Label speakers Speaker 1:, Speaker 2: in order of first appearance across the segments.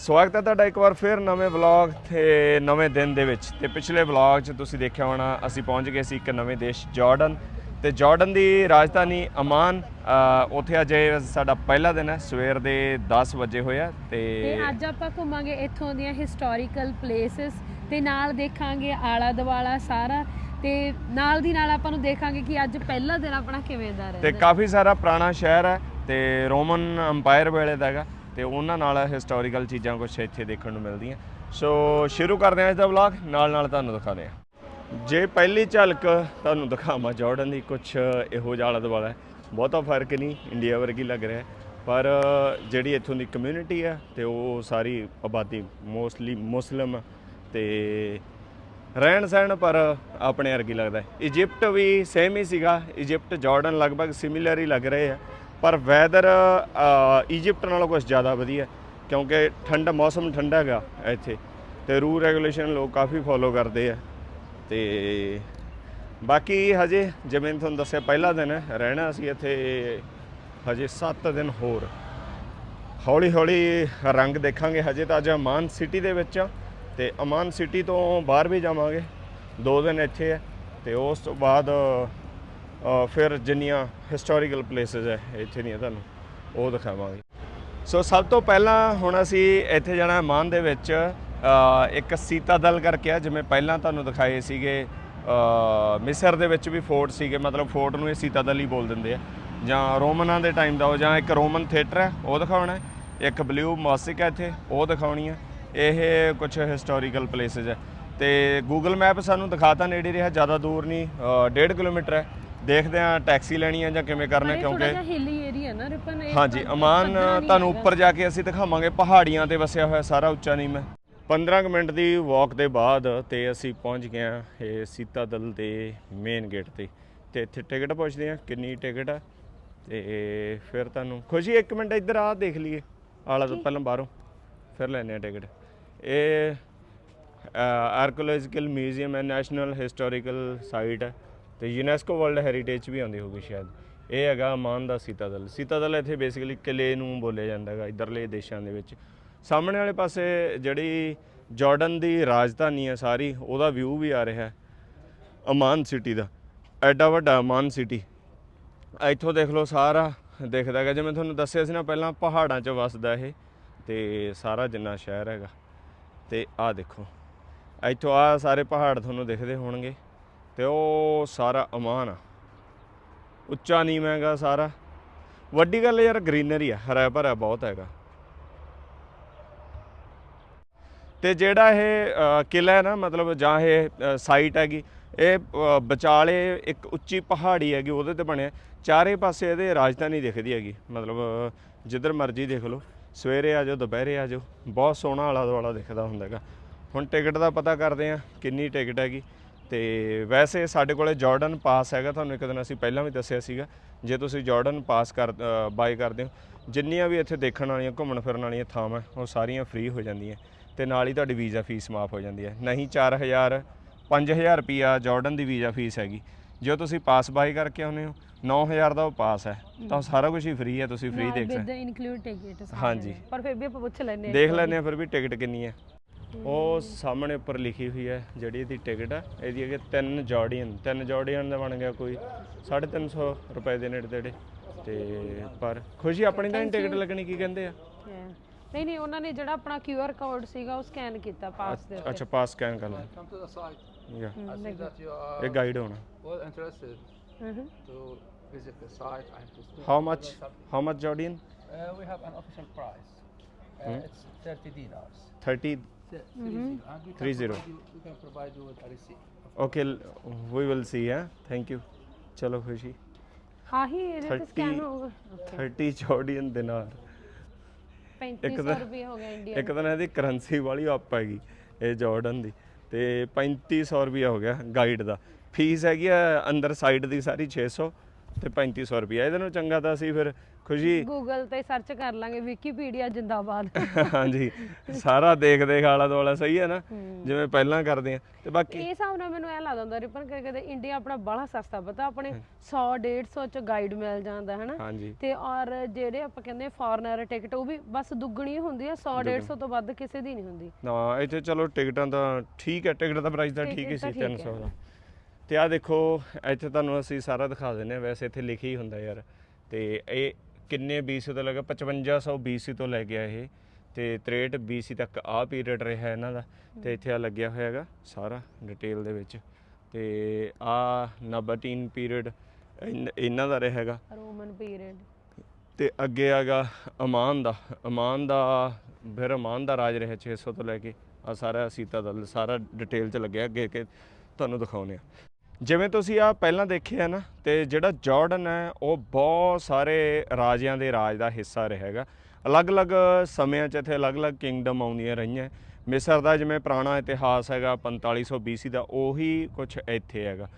Speaker 1: ਸਵਾਗਤ ਹੈ ਤੁਹਾਡਾ ਇੱਕ ਵਾਰ ਫਿਰ ਨਵੇਂ ਵਲੌਗ ਤੇ ਨਵੇਂ ਦਿਨ ਦੇ ਵਿੱਚ। ਤੇ ਪਿਛਲੇ ਵਲੌਗ 'ਚ ਤੁਸੀਂ ਦੇਖਿਆ ਹੋਣਾ ਅਸੀਂ ਪਹੁੰਚ ਗਏ ਸੀ ਇੱਕ ਨਵੇਂ ਦੇਸ਼ ਜਾਰਡਨ। ਤੇ ਜਾਰਡਨ ਦੀ ਰਾਜਧਾਨੀ ਅਮਾਨ ਉੱਥੇ ਅਜੇ ਸਾਡਾ ਪਹਿਲਾ ਦਿਨ ਹੈ ਸਵੇਰ ਦੇ 10 ਵਜੇ ਹੋਇਆ
Speaker 2: ਤੇ
Speaker 1: ਤੇ
Speaker 2: ਅੱਜ ਆਪਾਂ ਘੁੰਮਾਂਗੇ ਇੱਥੋਂ ਦੀਆਂ ਹਿਸਟੋਰੀਕਲ ਪਲੇਸਸ ਤੇ ਨਾਲ ਦੇਖਾਂਗੇ ਆਲਾ ਦਵਾਲਾ ਸਾਰਾ ਤੇ ਨਾਲ ਦੀ ਨਾਲ ਆਪਾਂ ਨੂੰ ਦੇਖਾਂਗੇ ਕਿ ਅੱਜ ਪਹਿਲਾ ਦਿਨ ਆਪਣਾ ਕਿਵੇਂ ਦਾ
Speaker 1: ਤੇ
Speaker 2: ਰਹਿੰਦਾ।
Speaker 1: ਕਾਫੀ ਸਾਰਾ ਪੁਰਾਣਾ ਸ਼ਹਿਰ ਹੈ ਤੇ ਰੋਮਨ ਅੰਪਾਇਰ ਵੇਲੇ ਦਾ ਹੈਗਾ। ਤੇ ਉਹਨਾਂ ਨਾਲ ਹਿਸਟੋਰੀਕਲ ਚੀਜ਼ਾਂ ਕੁਝ ਇੱਥੇ ਦੇਖਣ ਨੂੰ ਮਿਲਦੀਆਂ। ਸੋ ਸ਼ੁਰੂ ਕਰਦੇ ਹਾਂ ਅੱਜ ਦਾ ਵਲੌਗ ਨਾਲ ਨਾਲ ਤੁਹਾਨੂੰ ਦਿਖਾਉਂਦੇ ਹਾਂ। ਜੇ ਪਹਿਲੀ ਝਲਕ ਤੁਹਾਨੂੰ ਦਿਖਾਵਾਂ ਜਾਰਡਨ ਦੀ ਕੁਝ ਇਹੋ ਜਿਹਾ ਆਲਾ ਦੁਆਲਾ ਬਹੁਤਾ ਫ਼ਰਕ ਨਹੀਂ ਇੰਡੀਆ ਵਰਗੀ ਲੱਗ ਰਿਹਾ ਪਰ ਜਿਹੜੀ ਇੱਥੋਂ ਦੀ ਕਮਿਊਨਿਟੀ ਹੈ ਤੇ ਉਹ ਸਾਰੀ ਆਬਾਦੀ ਮੋਸਟਲੀ ਮੁਸਲਮ ਹੈ ਤੇ ਰਹਿਣ ਸਹਿਣ ਪਰ ਆਪਣੇ ਵਰਗੀ ਲੱਗਦਾ ਹੈ। ਇਜਿਪਟ ਵੀ ਸੇਮ ਹੀ ਸੀਗਾ। ਇਜਿਪਟ ਜਾਰਡਨ ਲਗਭਗ ਸਿਮਿਲਰ ਹੀ ਲੱਗ ਰਹੇ ਆ। ਪਰ ਵੈਦਰ ਇਜਿਪਟ ਨਾਲੋਂ ਕੁਝ ਜ਼ਿਆਦਾ ਵਧੀਆ, ਕਿਉਂਕਿ ਠੰਡਾ, ਮੌਸਮ ਠੰਡਾ ਹੈਗਾ ਇੱਥੇ, ਤੇ ਰੂਲ ਰੈਗੂਲੇਸ਼ਨ ਲੋਕ ਕਾਫੀ ਫੋਲੋ ਕਰਦੇ ਆ, ਤੇ ਬਾਕੀ ਹਜੇ ਜਿਵੇਂ ਤੁਹਾਨੂੰ ਦੱਸਿਆ ਪਹਿਲਾ ਦਿਨ ਹੈ ਰਹਿਣਾ ਅਸੀਂ ਇੱਥੇ ਹਜੇ 7 ਦਿਨ ਹੋਰ। ਹੌਲੀ ਹੌਲੀ ਰੰਗ ਦੇਖਾਂਗੇ, ਹਜੇ ਤਾਂ ਅੱਜ ਅਮਾਨ ਸਿਟੀ ਦੇ ਵਿੱਚ ਆ, ਤੇ ਅਮਾਨ ਸਿਟੀ ਤੋਂ ਬਾਹਰ ਵੀ ਜਾਵਾਂਗੇ, ਦੋ ਦਿਨ ਇੱਥੇ ਹੈ ਤੇ ਉਸ ਤੋਂ ਬਾਅਦ ਫਿਰ ਜਿੰਨੀਆਂ ਹਿਸਟੋਰੀਕਲ ਪਲੇਸਸ ਹੈ, ਇੱਥੇ ਦੀਆਂ ਤੁਹਾਨੂੰ ਉਹ ਦਿਖਾਵਾਂਗੇ। ਸੋ ਸਭ ਤੋਂ ਪਹਿਲਾਂ ਹੁਣ ਅਸੀਂ ਇੱਥੇ ਜਾਣਾ ਮਾਨ ਦੇ ਵਿੱਚ। ਇੱਕ ਸੀਤਾ ਦਲ ਕਰਕੇ ਆ, ਜਿਵੇਂ ਪਹਿਲਾਂ ਤੁਹਾਨੂੰ ਦਿਖਾਏ ਸੀਗੇ। ਮਿਸਰ ਦੇ ਵਿੱਚ ਵੀ ਫੋਰਟ ਸੀਗੇ, ਮਤਲਬ ਫੋਰਟ ਨੂੰ ਇਹ ਸੀਤਾ ਦਲ ਹੀ ਬੋਲ ਦਿੰਦੇ ਆ। ਜਾਂ ਰੋਮਨਾਂ ਦੇ ਟਾਈਮ ਦਾ ਉਹ, ਜਾਂ ਇੱਕ ਰੋਮਨ ਥੀਏਟਰ ਹੈ, ਉਹ ਦਿਖਾਉਣਾ ਹੈ। ਇੱਕ ਬਲੂ ਮੌਸਿਕ ਹੈ ਇੱਥੇ, ਉਹ ਦਿਖਾਉਣੀ ਹੈ ਇਹ ਕੁਝ ਹਿਸਟੋਰੀਕਲ ਪਲੇਸਸ ਹੈ। ਤੇ ਗੂਗਲ ਮੈਪ ਸਾਨੂੰ ਦਿਖਾਤਾ ਨੇੜੇ ਰਿਹਾ, ਜ਼ਿਆਦਾ ਦੂਰ ਨਹੀਂ 1.5 ਕਿਲੋਮੀਟਰ ਹੈ। ਦੇਖਦੇ ਆ ਟੈਕਸੀ ਲੈਣੀ ਹੈ ਜਾਂ ਕਿਵੇਂ ਕਰਨਾ ਕਿਉਂਕਿ
Speaker 2: ਹਿੱਲੀ ਏਰੀਆ ਨਾ ਰਿਪਨ ਇਹ
Speaker 1: ਹਾਂਜੀ ਅਮਾਨ ਤੁਹਾਨੂੰ। ਉੱਪਰ ਜਾ ਕੇ ਅਸੀਂ ਦਿਖਾਵਾਂਗੇ ਪਹਾੜੀਆਂ ਤੇ ਵਸਿਆ ਹੋਇਆ ਸਾਰਾ ਉੱਚਾ ਨੀਮ। ਹੈ 15 ਕੁ ਮਿੰਟ ਦੀ ਵਾਕ ਦੇ ਬਾਅਦ ਤੇ ਅਸੀਂ ਪਹੁੰਚ ਗਏ ਹਾਂ ਇਹ ਸੀਤਾ ਦਲ ਦੇ ਮੇਨ ਗੇਟ ਤੇ। ਤੇ ਇੱਥੇ ਟਿਕਟ ਪੁੱਛਦੇ ਹਾਂ ਕਿੰਨੀ ਟਿਕਟ ਹੈ ਤੇ ਫਿਰ ਤੁਹਾਨੂੰ ਖੁਸ਼ੀ ਇੱਕ ਮਿੰਟ ਇੱਧਰ ਆ ਦੇਖ ਲਈਏ ਆਲਾ ਤੋਂ ਪਹਿਲਾਂ ਬਾਹਰੋਂ ਫਿਰ ਲੈਣੇ ਆ ਟਿਕਟ ਇਹ ਆਰਕੋਲੋਜੀਕਲ ਮਿਊਜ਼ੀਅਮ ਹੈ ਨੈਸ਼ਨਲ ਹਿਸਟੋਰੀਕਲ ਸਾਈਟ ਹੈ। ਤੇ ਯੂਨੈਸਕੋ ਵਰਲਡ ਹੈਰੀਟੇਜ ਵੀ ਆਉਂਦੀ ਹੋਊਗੀ ਸ਼ਾਇਦ। ਇਹ ਹੈਗਾ ਅਮਾਨ ਦਾ ਸੀਤਾਦਲ। ਸੀਤਾਦਲ ਇੱਥੇ ਬੇਸਿਕਲੀ ਕਿਲੇ ਨੂੰ ਬੋਲਿਆ ਜਾਂਦਾ ਹੈਗਾ, ਇਧਰਲੇ ਦੇਸ਼ਾਂ ਦੇ ਵਿੱਚ। ਸਾਹਮਣੇ ਵਾਲੇ ਪਾਸੇ ਜਿਹੜੀ ਜਾਰਡਨ ਦੀ ਰਾਜਧਾਨੀ ਹੈ ਸਾਰੀ, ਉਹਦਾ ਵਿਊ ਵੀ ਆ ਰਿਹਾ ਹੈ। ਅਮਾਨ ਸਿਟੀ ਦਾ। ਐਡਾ ਵੱਡਾ ਅਮਾਨ ਸਿਟੀ ਇੱਥੋਂ ਦੇਖ ਲਓ ਸਾਰਾ ਦਿਖਦਾ ਹੈਗਾ। ਜਿਵੇਂ ਤੁਹਾਨੂੰ ਦੱਸਿਆ ਸੀ ਨਾ, ਪਹਿਲਾਂ ਪਹਾੜਾਂ 'ਚ ਵਸਦਾ ਇਹ, ਤੇ ਸਾਰਾ ਜਿੰਨਾ ਸ਼ਹਿਰ ਹੈਗਾ। ਤੇ ਆਹ ਦੇਖੋ। ਇੱਥੋਂ ਆ ਸਾਰੇ ਪਹਾੜ ਤੁਹਾਨੂੰ ਦਿਖਦੇ ਹੋਣਗੇ। ਤੇ ਉਹ ਸਾਰਾ ਅਮਾਨ ਆ। ਉੱਚਾ ਨੀਮ ਹੈਗਾ ਸਾਰਾ। ਵੱਡੀ ਗੱਲ ਯਾਰ ਗ੍ਰੀਨਰੀ ਆ ਹਰਾ ਭਰਾ ਬਹੁਤ ਹੈਗਾ। ਤੇ ਜਿਹੜਾ ਇਹ ਅ, ਕਿਲਾ ਹੈ ਨਾ ਮਤਲਬ ਜਾਂ ਇਹ ਸਾਈਟ ਹੈਗੀ ਇਹ ਵਿਚਾਲੇ ਇੱਕ ਉੱਚੀ ਪਹਾੜੀ ਹੈਗੀ ਉਹਦੇ ਤੇ ਬਣਿਆ। ਚਾਰੇ ਪਾਸੇ ਇਹਦੇ ਰਾਜਧਾਨੀ ਦਿਖਦੀ ਹੈਗੀ ਮਤਲਬ ਜਿੱਧਰ ਮਰਜ਼ੀ ਦੇਖ ਲਓ। ਸਵੇਰੇ ਆ ਜਾਓ ਦੁਪਹਿਰੇ ਆ ਜਾਓ। ਬਹੁਤ ਸੋਹਣਾ ਆਲਾ ਦੁਆਲਾ ਦਿਖਦਾ ਹੁੰਦਾ ਹੈਗਾ। ਹੁਣ ਟਿਕਟ ਦਾ ਪਤਾ ਕਰਦੇ ਆ ਕਿੰਨੀ ਟਿਕਟ ਹੈਗੀ। ਤੇ ਵੈਸੇ ਸਾਡੇ ਕੋਲੇ ਜਾਰਡਨ ਪਾਸ ਹੈਗਾ ਤੁਹਾਨੂੰ ਇੱਕ ਦਿਨ ਅਸੀਂ ਪਹਿਲਾਂ ਵੀ ਦੱਸਿਆ ਸੀਗਾ। ਜੇ ਤੁਸੀਂ ਜਾਰਡਨ ਪਾਸ ਕਰ ਬਾਈ ਕਰਦੇ ਹੋ ਜਿੰਨੀਆਂ ਵੀ ਇੱਥੇ ਦੇਖਣ ਵਾਲੀਆਂ ਘੁੰਮਣ ਫਿਰਨ ਵਾਲੀਆਂ ਥਾਵਾਂ ਉਹ ਸਾਰੀਆਂ ਫ੍ਰੀ ਹੋ ਜਾਂਦੀਆਂ। ਤੇ ਨਾਲ ਹੀ ਤੁਹਾਡੀ ਵੀਜ਼ਾ ਫੀਸ ਮਾਫ ਹੋ ਜਾਂਦੀ ਹੈ। ਨਹੀਂ 4000 5000 ਰੁਪਿਆ ਜਾਰਡਨ ਦੀ ਵੀਜ਼ਾ ਫੀਸ ਹੈਗੀ। ਜੇ ਤੁਸੀਂ ਪਾਸ ਬਾਈ ਕਰਕੇ ਆਉਂਦੇ ਹੋ 9000 ਦਾ ਉਹ ਪਾਸ ਹੈ। ਤਾਂ ਸਾਰਾ ਕੁਝ ਹੀ ਫ੍ਰੀ ਹੈ ਤੁਸੀਂ ਫ੍ਰੀ ਦੇਖ ਸਕਦੇ ਹਾਂਜੀ।
Speaker 2: ਪਰ ਫਿਰ ਵੀ ਆਪਾਂ ਪੁੱਛ ਲੈਨੇ ਆ
Speaker 1: ਦੇਖ ਲੈਂਦੇ ਆ ਫਿਰ ਵੀ ਟਿਕਟ ਕਿੰਨੀ ਹੈ। ਉਹ ਸਾਹਮਣੇ ਉੱਪਰ ਲਿਖੀ ਹੋਈ ਹੈ ਜਿਹੜੀ ਇਹਦੀ ਟਿਕਟ ਹੈ ਇਹਦੀ ਹੈਗੇ 3 ਜਾਰਡੀਅਨ 3 ਜਾਰਡੀਅਨ ਦਾ ਬਣ ਗਿਆ ਕੋਈ 350 ਰੁਪਏ ਦੇ ਨੇੜੇ ਤੇੜੇ। ਤੇ ਪਰ ਖੁਸ਼ੀ ਆਪਣੀ ਤਾਂ ਟਿਕਟ ਲੱਗਣੀ ਕੀ ਕਹਿੰਦੇ ਆ.
Speaker 2: ਨਹੀਂ ਨਹੀਂ ਉਹਨਾਂ ਨੇ ਜਿਹੜਾ ਆਪਣਾ QR ਕੋਡ ਸੀਗਾ ਉਹ ਸਕੈਨ ਕੀਤਾ ਪਾਸ ਦੇ
Speaker 1: ਅੱਛਾ ਪਾਸ ਸਕੈਨ ਕਰ ਲੈ
Speaker 3: Come to the site.
Speaker 1: ਯਾ
Speaker 3: I see that you.
Speaker 1: ਇਹ ਗਾਈਡ ਹੋਣਾ।
Speaker 3: well interested
Speaker 2: ਹੂੰ
Speaker 3: to visit the site and to speak.
Speaker 1: How much how much Jordanian
Speaker 3: Uh, we have an official price. Uh, It's 30 dinars.
Speaker 1: 30
Speaker 3: We
Speaker 1: zero.
Speaker 3: provide you- We can provide you with a receipt.
Speaker 1: Okay we will see ਹੈ thank you ਚਲੋ ਖੁਸ਼ੀ
Speaker 2: ਆਹੀ ਇਹਦੇ ਤੇ
Speaker 1: 30
Speaker 2: scan ਹੋਊਗਾ
Speaker 1: 30 ਜਾਰਡੀਅਨ ਦਿਨਾਰ
Speaker 2: 3500
Speaker 1: ਤਾਂ-
Speaker 2: ਰੁਪਏ ਹੋ ਗਿਆ ਇੰਡੀਆ
Speaker 1: ਇੱਕ ਤਾਂ ਨਾ ਇਹਦੀ ਕਰੰਸੀ ਵਾਲੀ ਅਪ ਹੈਗੀ ਇਹ ਜਾਰਡਨ ਦੀ ਤੇ 3500 ਰੁਪਿਆ ਹੋ ਗਿਆ ਗਾਈਡ ਦਾ ਫੀਸ ਹੈਗੀ ਆ ਅੰਦਰ ਸਾਈਡ ਦੀ ਸਾਰੀ 600 ਤੇ 3500 ਰੁਪਿਆ ਇਹਦੇ ਨਾਲੋਂ ਚੰਗਾ ਤਾਂ ਅਸੀਂ ਫਿਰ ਖੁਸ਼ੀ
Speaker 2: ਗੂਗਲ ਤੇ ਸਰਚ ਕਰ ਲਾਂਗੇ ਵਿਕੀਪੀਡੀਆ ਜਿੰਦਾਬਾਦ।
Speaker 1: ਹਾਂਜੀ ਸਾਰਾ ਦੇਖ ਦੇਖ ਆਲਾ ਦੁਆਲਾ ਸਹੀ ਹੈ ਨਾ। ਜਿਵੇਂ ਪਹਿਲਾਂ ਕਰਦੇ ਆ ਤੇ ਬਾਕੀ
Speaker 2: ਇਹ ਹਿਸਾਬ ਨਾਲ ਮੈਨੂੰ ਐ ਲੱਗਦਾ ਹੁੰਦਾ ਰਿਪਨ ਕਦੇ ਕਦੇ ਇੰਡੀਆ ਆਪਣਾ ਬੜਾ ਸਸਤਾ ਪਤਾ ਆਪਣੇ 100 150 ਚ ਗਾਈਡ ਮਿਲ ਜਾਂਦਾ ਹੈ ਨਾ ਤੇ ਔਰ ਜਿਹੜੇ ਆਪਾਂ ਕਹਿੰਦੇ ਫੋਰਨਰ ਟਿਕਟ ਉਹ ਵੀ ਬਸ ਦੁੱਗਣੀ ਹੁੰਦੀ ਆ 100 150 ਤੋਂ ਵੱਧ ਕਿਸੇ ਦੀ ਨਹੀਂ ਹੁੰਦੀ।
Speaker 1: ਨਾ ਇੱਥੇ ਚਲੋ ਟਿਕਟਾਂ ਤਾਂ ਠੀਕ ਹੈ ਟਿਕਟ ਦਾ ਪ੍ਰਾਈਸ ਤਾਂ ਠੀਕ ਹੀ
Speaker 2: ਤਾਂ
Speaker 1: ਸੀ
Speaker 2: ਠੀਕ
Speaker 1: 300
Speaker 2: ਹੈ।
Speaker 1: ਦਾ। ਤੇ ਆ ਦੇਖੋ ਇੱਥੇ ਤੁਹਾਨੂੰ ਅਸੀਂ ਸਾਰਾ ਦਿਖਾ ਦਿੰਨੇ ਆ ਵੈਸੇ ਇੱਥੇ ਲਿਖਿਆ ਹੀ ਹੁੰਦਾ ਯਾਰ। ਤੇ ਇਹ ਕਿੰਨੇ BC ਤੋਂ ਲੱਗਾ 5500 BC ਤੋਂ ਲੈ ਗਿਆ ਇਹ। ਤੇ 63 BC ਤੱਕ ਆ ਪੀਰੀਅਡ ਰਿਹਾ ਇਹਨਾਂ ਦਾ। ਤੇ ਇੱਥੇ ਆ ਲੱਗਿਆ ਹੋਇਆ ਹੈਗਾ ਸਾਰਾ ਡਿਟੇਲ ਦੇ ਵਿੱਚ। ਤੇ ਆ ਨਬਟੀਨ ਪੀਰੀਅਡ ਇਹਨਾਂ ਦਾ ਰਿਹਾ ਹੈਗਾ।
Speaker 2: ਰੋਮਨ ਪੀਰੀਅਡ
Speaker 1: ਤੇ ਅੱਗੇ ਹੈਗਾ ਅਮਾਨ ਦਾ। ਅਮਾਨ ਦਾ ਫਿਰ ਅਮਾਨ ਦਾ ਰਾਜ ਰਿਹਾ 600 ਤੋਂ ਲੈ ਕੇ। ਆ ਸਾਰਾ ਸੀਤਾ ਦਾ ਸਾਰਾ ਡਿਟੇਲ ਚ ਲੱਗਿਆ। ਅੱਗੇ ਕਿ ਤੁਹਾਨੂੰ ਦਿਖਾਉਨੇ ਆ ਜਿਵੇਂ ਤੁਸੀਂ ਆ ਪਹਿਲਾਂ ਦੇਖਿਆ ਨਾ, ਤੇ ਜਿਹੜਾ ਜਾਰਡਨ ਹੈ, ਉਹ ਬਹੁਤ ਸਾਰੇ ਰਾਜਿਆਂ ਦੇ ਰਾਜ ਦਾ ਹਿੱਸਾ ਰਿਹਾ ਹੈਗਾ। ਅਲੱਗ-ਅਲੱਗ ਸਮਿਆਂ 'ਚ ਇੱਥੇ ਅਲੱਗ-ਅਲੱਗ ਕਿੰਗਡਮ ਆਉਂਦੀਆਂ ਰਹੀਆਂ। ਮਿਸਰ ਦਾ ਜਿਵੇਂ ਪੁਰਾਣਾ ਇਤਿਹਾਸ ਹੈਗਾ 4500 BC ਦਾ, ਉਹੀ ਕੁਝ ਇੱਥੇ ਹੈਗਾ।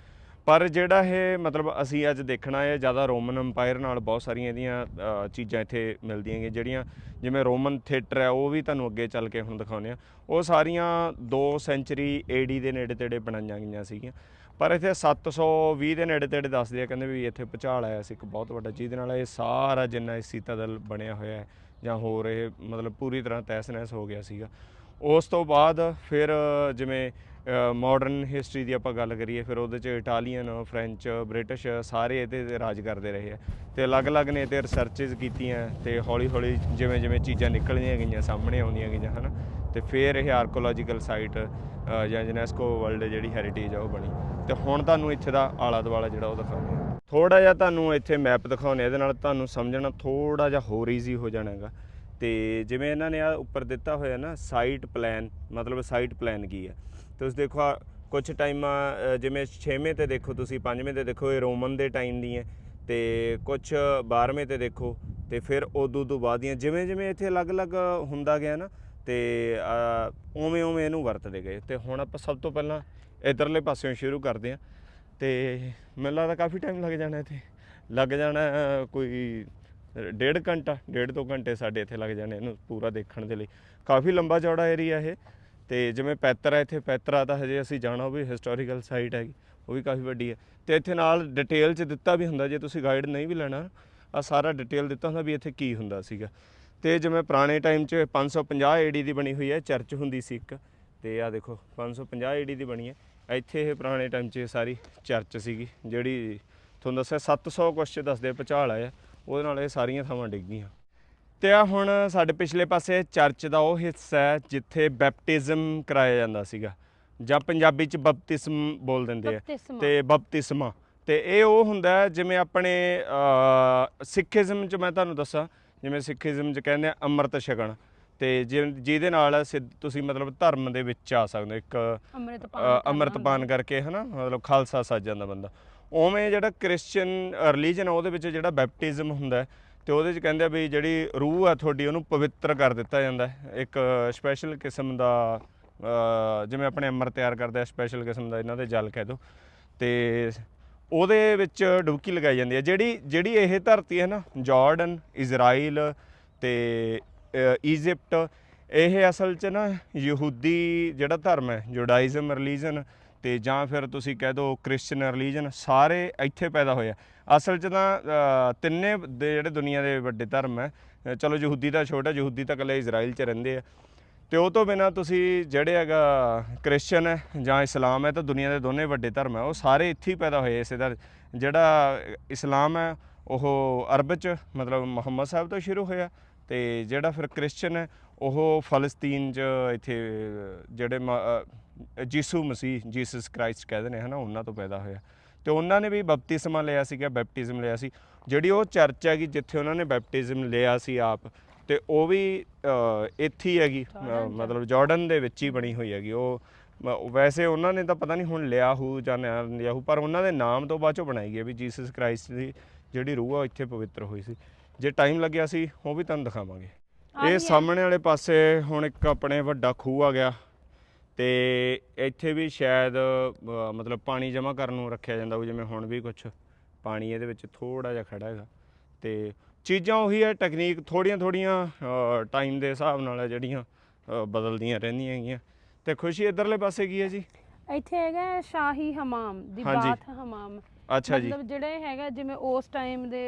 Speaker 1: ਪਰ ਜਿਹੜਾ ਇਹ ਮਤਲਬ ਅਸੀਂ ਅੱਜ ਦੇਖਣਾ ਹੈ ਜ਼ਿਆਦਾ ਰੋਮਨ ਐਮਪਾਇਰ ਨਾਲ ਬਹੁਤ ਸਾਰੀਆਂ ਇਹਦੀਆਂ ਚੀਜ਼ਾਂ ਇੱਥੇ ਮਿਲਦੀਆਂ ਨੇ ਜਿਹੜੀਆਂ ਜਿਵੇਂ ਰੋਮਨ ਥੀਏਟਰ ਹੈ, ਉਹ ਵੀ ਤੁਹਾਨੂੰ ਅੱਗੇ ਚੱਲ ਕੇ ਹੁਣ ਦਿਖਾਉਂਦੇ ਆ ਉਹ ਸਾਰੀਆਂ 2 ਸੈਂਚਰੀ ਏਡੀ ਦੇ ਨੇੜੇ ਤੇੜੇ ਬਣਾਈਆਂ ਗਈਆਂ ਸੀਗੀਆਂ। ਪਰ ਇੱਥੇ 720 ਦੇ ਨੇੜੇ ਤੇੜੇ ਦੱਸਦੇ ਆ, ਕਹਿੰਦੇ ਵੀ ਇੱਥੇ ਭੁਚਾਲ ਆਇਆ ਸੀ ਇੱਕ ਬਹੁਤ ਵੱਡਾ, ਜਿਹਦੇ ਨਾਲ ਇਹ ਸਾਰਾ ਜਿੰਨਾ ਇਹ ਸੀਤਾਦਲ ਬਣਿਆ ਹੋਇਆ ਹੈ, ਜਾਂ ਹੋਰ ਇਹ ਮਤਲਬ ਪੂਰੀ ਤਰ੍ਹਾਂ ਤਹਿਸ ਨਹਿਸ ਹੋ ਗਿਆ ਸੀਗਾ। ਉਸ ਤੋਂ ਬਾਅਦ ਫਿਰ ਜਿਵੇਂ ਮਾਡਰਨ ਹਿਸਟਰੀ ਦੀ ਆਪਾਂ ਗੱਲ ਕਰੀਏ, ਫਿਰ ਉਹਦੇ ਚ ਇਟਾਲੀਅਨ ਫ੍ਰੈਂਚ ਬ੍ਰਿਟਿਸ਼ ਸਾਰੇ ਇਹਦੇ ਤੇ ਰਾਜ ਕਰਦੇ ਰਹੇ ਆ। ਤੇ ਅਲੱਗ-ਅਲੱਗ ਨੇ ਤੇ ਰਿਸਰਚਸ ਕੀਤੀਆਂ, ਤੇ ਹੌਲੀ-ਹੌਲੀ ਜਿਵੇਂ-ਜਿਵੇਂ ਚੀਜ਼ਾਂ ਨਿਕਲਦੀਆਂ ਗਈਆਂ, ਸਾਹਮਣੇ ਆਉਂਦੀਆਂ ਗਈਆਂ, ਹਨਾ। ਤੇ ਫਿਰ ਇਹ ਆਰਕੋਲੋਜੀਕਲ ਸਾਈਟ ਜਾਂ ਯੂਨੈਸਕੋ ਵਰਲਡ ਜਿਹੜੀ ਹੈਰੀਟੇਜ ਆ ਉਹ ਬਣੀ। ਤੇ ਹੁਣ ਤੁਹਾਨੂੰ ਇੱਥੇ ਦਾ ਆਲਾ ਦੁਆਲਾ ਜਿਹੜਾ ਉਹ ਦਿਖਾਉਂਦੇ ਆ ਥੋੜਾ ਜਿਹਾ ਤੁਹਾਨੂੰ ਇੱਥੇ ਮੈਪ ਦਿਖਾਉਂਦੇ ਆ ਇਹਦੇ ਨਾਲ ਤੁਹਾਨੂੰ ਸਮਝਣਾ ਥੋੜਾ ਜਿਹਾ ਹੋਰ ਈਜ਼ੀ ਹੋ ਜਾਣਾ ਹੈਗਾ। ਤੇ ਜਿਵੇਂ ਇਹਨਾਂ ਨੇ ਆ ਉੱਪਰ ਦਿੱਤਾ ਹੋਇਆ ਨਾ ਸਾਈਟ ਪਲਾਨ ਮਤਲਬ ਸਾਈਟ ਪਲਾਨ ਕੀ ਹੈ। ਤੁਸੀਂ ਦੇਖੋ ਆ ਕੁਝ ਟਾਈਮ ਜਿਵੇਂ 6ਵੇਂ ਤੇ ਦੇਖੋ ਤੁਸੀਂ 5ਵੇਂ ਤੇ ਦੇਖੋ, ਇਹ ਰੋਮਨ ਦੇ ਟਾਈਮ ਦੀ ਹੈ। ਤੇ ਕੁਝ 12ਵੇਂ ਤੇ ਦੇਖੋ, ਤੇ ਫਿਰ ਉਦੋਂ ਤੋਂ ਬਾਅਦ ਦੀਆਂ ਜਿਵੇਂ ਜਿਵੇਂ ਇੱਥੇ ਅਲੱਗ-ਅਲੱਗ ਹੁੰਦਾ ਗਿਆ ਨਾ ਤੇ ਉਵੇਂ ਉਵੇਂ ਇਹਨੂੰ ਵਰਤਦੇ ਗਏ। ਤੇ ਹੁਣ ਆਪਾਂ ਸਭ ਤੋਂ ਪਹਿਲਾਂ ਇਧਰਲੇ ਪਾਸਿਓਂ ਸ਼ੁਰੂ ਕਰਦੇ ਹਾਂ। ਤੇ ਮੈਨੂੰ ਲੱਗਦਾ ਕਾਫੀ ਟਾਈਮ ਲੱਗ ਜਾਣਾ ਇੱਥੇ। ਲੱਗ ਜਾਣਾ ਕੋਈ ਡੇਢ ਘੰਟਾ, ਡੇਢ ਦੋ ਘੰਟੇ ਸਾਡੇ ਇੱਥੇ ਲੱਗ ਜਾਣੇ ਇਹਨੂੰ ਪੂਰਾ ਦੇਖਣ ਦੇ ਲਈ। ਕਾਫੀ ਲੰਬਾ ਚੌੜਾ ਏਰੀਆ ਇਹ। ਤੇ ਜਿਵੇਂ ਪੈਤਰਾ ਇੱਥੇ, ਪੈਤਰਾ ਤਾਂ ਹਜੇ ਅਸੀਂ ਜਾਣਾ ਉਹ ਵੀ ਹਿਸਟੋਰੀਕਲ ਸਾਈਟ ਹੈਗੀ, ਉਹ ਵੀ ਕਾਫੀ ਵੱਡੀ ਹੈ। ਤੇ ਇੱਥੇ ਨਾਲ ਡਿਟੇਲ 'ਚ ਦਿੱਤਾ ਵੀ ਹੁੰਦਾ, ਜੇ ਤੁਸੀਂ ਗਾਈਡ ਨਹੀਂ ਵੀ ਲੈਣਾ ਆ ਸਾਰਾ ਡਿਟੇਲ ਦਿੱਤਾ ਹੁੰਦਾ ਵੀ ਇੱਥੇ ਕੀ ਹੁੰਦਾ ਸੀਗਾ। ਤੇ ਜਿਵੇਂ ਪੁਰਾਣੇ ਟਾਈਮ 'ਚ 550 ਏਡੀ ਦੀ ਬਣੀ ਹੋਈ ਹੈ ਚਰਚ ਹੁੰਦੀ ਸੀ ਇੱਕ। ਤੇ ਆ ਦੇਖੋ 550 ਏਡੀ ਦੀ ਬਣੀ ਹੈ। ਇੱਥੇ ਇਹ ਪੁਰਾਣੇ ਟਾਈਮ 'ਚ ਸਾਰੀ ਚਰਚ ਸੀਗੀ ਜਿਹੜੀ ਤੁਹਾਨੂੰ ਦੱਸਿਆ 700 ਕੁਛ ਦੱਸਦੇ ਭੁਚਾਲ ਆਇਆ ਉਹਦੇ ਨਾਲ ਇਹ ਸਾਰੀਆਂ ਥਾਵਾਂ ਡਿੱਗ ਗਈਆਂ ਤੇ ਆ ਹੁਣ ਸਾਡੇ ਪਿਛਲੇ ਪਾਸੇ ਚਰਚ ਦਾ ਉਹ ਹਿੱਸਾ ਹੈ ਜਿੱਥੇ ਬੈਪਟਿਜ਼ਮ ਕਰਾਇਆ ਜਾਂਦਾ ਸੀਗਾ। ਜਾਂ ਪੰਜਾਬੀ 'ਚ ਬਪਤਿਸਮ ਬੋਲ ਦਿੰਦੇ ਆ। ਤੇ ਬਪਤਿਸਮਾ। ਤੇ ਇਹ ਉਹ ਹੁੰਦਾ ਜਿਵੇਂ ਆਪਣੇ ਸਿੱਖੀਜ਼ਮ 'ਚ ਮੈਂ ਤੁਹਾਨੂੰ ਦੱਸਾਂ ਜਿਵੇਂ ਸਿੱਖੀਜ਼ਮ 'ਚ ਕਹਿੰਦੇ ਆ ਅੰਮ੍ਰਿਤ ਛਕਣ। ਤੇ ਜਿ- ਜਿਹਦੇ ਨਾਲ ਸਿੱਧ- ਤੁਸੀਂ ਮਤਲਬ ਧਰਮ ਦੇ ਵਿੱਚ ਆ ਸਕਦੇ ਹੋ ਇੱਕ
Speaker 2: ਅੰਮ੍ਰਿਤਪਾਨ
Speaker 1: ਅ, ਅੰਮ੍ਰਿਤਪਾਨ ਕਰਕੇ ਹਨਾ ਮਤਲਬ ਖਾਲਸਾ ਸੱਜ ਜਾਂਦਾ ਬੰਦਾ। ਉਵੇਂ ਜਿਹੜਾ ਕ੍ਰਿਸਚੀਅਨ ਰਿਲੀਜਨ ਉਹਦੇ ਵਿੱਚ ਜਿਹੜਾ ਬੈਪਟਿਜ਼ਮ ਹੁੰਦਾ ਹੈ, ਤੇ ਉਹਦੇ ਚ ਕਹਿੰਦੇ ਆ ਵੀ ਜਿਹੜੀ ਰੂਹ ਆ ਤੁਹਾਡੀ ਉਹਨੂੰ ਪਵਿੱਤਰ ਕਰ ਦਿੱਤਾ ਜਾਂਦਾ ਹੈ। ਇੱਕ ਸਪੈਸ਼ਲ ਕਿਸਮ ਦਾ ਅ, ਜਿਵੇਂ ਆਪਣੇ ਅੰਮ੍ਰਿਤ ਤਿਆਰ ਕਰਦੇ ਆ ਸਪੈਸ਼ਲ ਕਿਸਮ ਦਾ ਇਹਨਾਂ ਦੇ ਜਲ ਕਹਿ ਦੋ ਤੇ ਉਹਦੇ ਵਿੱਚ ਡੁਬਕੀ ਲਗਾਈ ਜਾਂਦੀ ਹੈ। ਜਿਹੜੀ ਜਿਹੜੀ ਇਹ ਧਰਤੀ ਹੈ ਨਾ ਜਾਰਡਨ ਇਜ਼ਰਾਈਲ ਤੇ ਅ, ਇਹ ਅਸਲ 'ਚ ਨਾ ਯਹੂਦੀ ਜਿਹੜਾ ਧਰਮ ਹੈ ਜੁਡਾਇਜ਼ਮ ਰਿਲੀਜਨ ਤੇ ਜਾਂ ਫਿਰ ਤੁਸੀਂ ਕਹਿ ਦਿਓ ਕ੍ਰਿਸਚੀਅਨ ਰਿਲੀਜਨ ਸਾਰੇ ਇੱਥੇ ਪੈਦਾ ਹੋਏ ਆ। ਅਸਲ 'ਚ ਤਾਂ ਤਿੰਨੇ ਦੇ ਜਿਹੜੇ ਦੁਨੀਆ ਦੇ ਵੱਡੇ ਧਰਮ ਹੈ ਚਲੋ ਯਹੂਦੀ ਤਾਂ ਛੋਟਾ ਯਹੂਦੀ ਤਾਂ ਇਕੱਲੇ ਇਜ਼ਰਾਈਲ 'ਚ ਰਹਿੰਦੇ ਆ। ਤੇ ਉਹ ਤੋਂ ਬਿਨਾ ਤੁਸੀਂ ਜਿਹੜੇ ਹੈਗਾ ਕ੍ਰਿਸਚੀਅਨ ਹੈ ਜਾਂ ਇਸਲਾਮ ਹੈ ਤਾਂ ਦੁਨੀਆ ਦੇ ਦੋਨੇ ਵੱਡੇ ਧਰਮ ਹੈ ਉਹ ਸਾਰੇ ਇੱਥੇ ਹੀ ਪੈਦਾ ਹੋਏ ਇਸੇ ਦਾ ਜਿਹੜਾ ਇਸਲਾਮ ਹੈ ਉਹ ਅਰਬ ਚ ਮਤਲਬ ਮੁਹੰਮਦ ਸਾਹਿਬ ਤੋਂ ਸ਼ੁਰੂ ਹੋਇਆ ਤੇ ਜਿਹੜਾ ਫਿਰ ਕ੍ਰਿਸਚੀਅਨ ਹੈ ਉਹ ਫਲਸਤੀਨ ਚ ਇੱਥੇ ਜਿਹੜੇ ਮ- ਅ, ਮਸੀਹ ਜੀਸਸ ਕ੍ਰਾਈਸਟ ਕਹਿੰਦੇ ਨੇ ਹਨਾ ਉਹਨਾਂ ਤੋਂ ਪੈਦਾ ਹੋਇਆ। ਤੇ ਉਹਨਾਂ ਨੇ ਵੀ ਬਪਤਿਸਮਾ ਲਿਆ ਸੀਗਾ ਬੈਪਟਿਜ਼ਮ ਲਿਆ ਸੀ। ਜਿਹੜੀ ਉਹ ਚਰਚ ਹੈਗੀ ਜਿੱਥੇ ਉਹਨਾਂ ਨੇ ਬੈਪਟਿਜ਼ਮ ਲਿਆ ਸੀ ਆਪ ਤੇ ਉਹ ਵੀ ਅ, ਇੱਥੇ ਹੀ ਹੈਗੀ। ਅ। ਮਤਲਬ ਜਾਰਡਨ ਦੇ ਵਿੱਚ ਹੀ ਬਣੀ ਹੋਈ ਹੈਗੀ। ਉਹ ਮ- ਵੈਸੇ ਉਹਨਾਂ ਨੇ ਤਾਂ ਪਤਾ ਨਹੀਂ ਹੁਣ ਲਿਆ ਹੋ ਜਾਂ ਨਾ ਲਿਆ ਹੋ ਪਰ ਉਹਨਾਂ ਦੇ ਨਾਮ ਤੋਂ ਬਾਅਦ ਚੋਂ ਬਣਾਈ ਗਈ ਵੀ ਜੀਸਸ ਕ੍ਰਾਈਸਟ ਦੀ ਜਿਹੜੀ ਰੂਹ ਆ ਉਹ ਇੱਥੇ ਪਵਿੱਤਰ ਹੋਈ ਸੀ। ਜੇ ਟਾਈਮ ਲੱਗਿਆ ਸੀ ਉਹ ਵੀ ਤੁਹਾਨੂੰ ਦਿਖਾਵਾਂਗੇ। ਇਹ। ਸਾਹਮਣੇ ਵਾਲੇ ਪਾਸੇ ਹੁਣ ਇੱਕ ਆਪਣੇ ਵੱਡਾ ਖੂਹ ਆ ਗਿਆ। ਤੇ ਇੱਥੇ ਵੀ ਸ਼ਾਇਦ ਅ, ਮਤਲਬ ਪਾਣੀ ਜਮ੍ਹਾਂ ਕਰਨ ਨੂੰ ਰੱਖਿਆ ਜਾਂਦਾ ਉਹ ਜਿਵੇਂ ਹੁਣ ਵੀ ਕੁਝ ਪਾਣੀ ਇਹਦੇ ਵਿੱਚ ਥੋੜਾ ਜਿਹਾ ਖੜਾ ਹੈਗਾ। ਤੇ ਚੀਜ਼ਾਂ ਉਹੀ ਹੈ ਟੈਕਨੀਕ ਥੋੜੀਆਂ ਥੋੜੀਆਂ ਟਾਈਮ ਦੇ ਹਿਸਾਬ ਨਾਲ ਜਿਹੜੀਆਂ ਬਦਲਦੀਆਂ ਰਹਿੰਦੀਆਂ ਹੈਗੀਆਂ। ਤੇ ਖੁਸ਼ੀ ਇਧਰਲੇ ਪਾਸੇ ਕੀ ਹੈ ਜੀ?
Speaker 2: ਇੱਥੇ ਹੈਗਾ ਸ਼ਾਹੀ ਹਮਾਮ ਦੀ। ਬਾਥ ਹਮਾਮ।
Speaker 1: ਅੱਛਾ ਜੀ।
Speaker 2: ਮਤਲਬ ਜਿਹੜੇ ਹੈਗਾ ਜਿਵੇਂ ਉਸ ਟਾਈਮ ਦੇ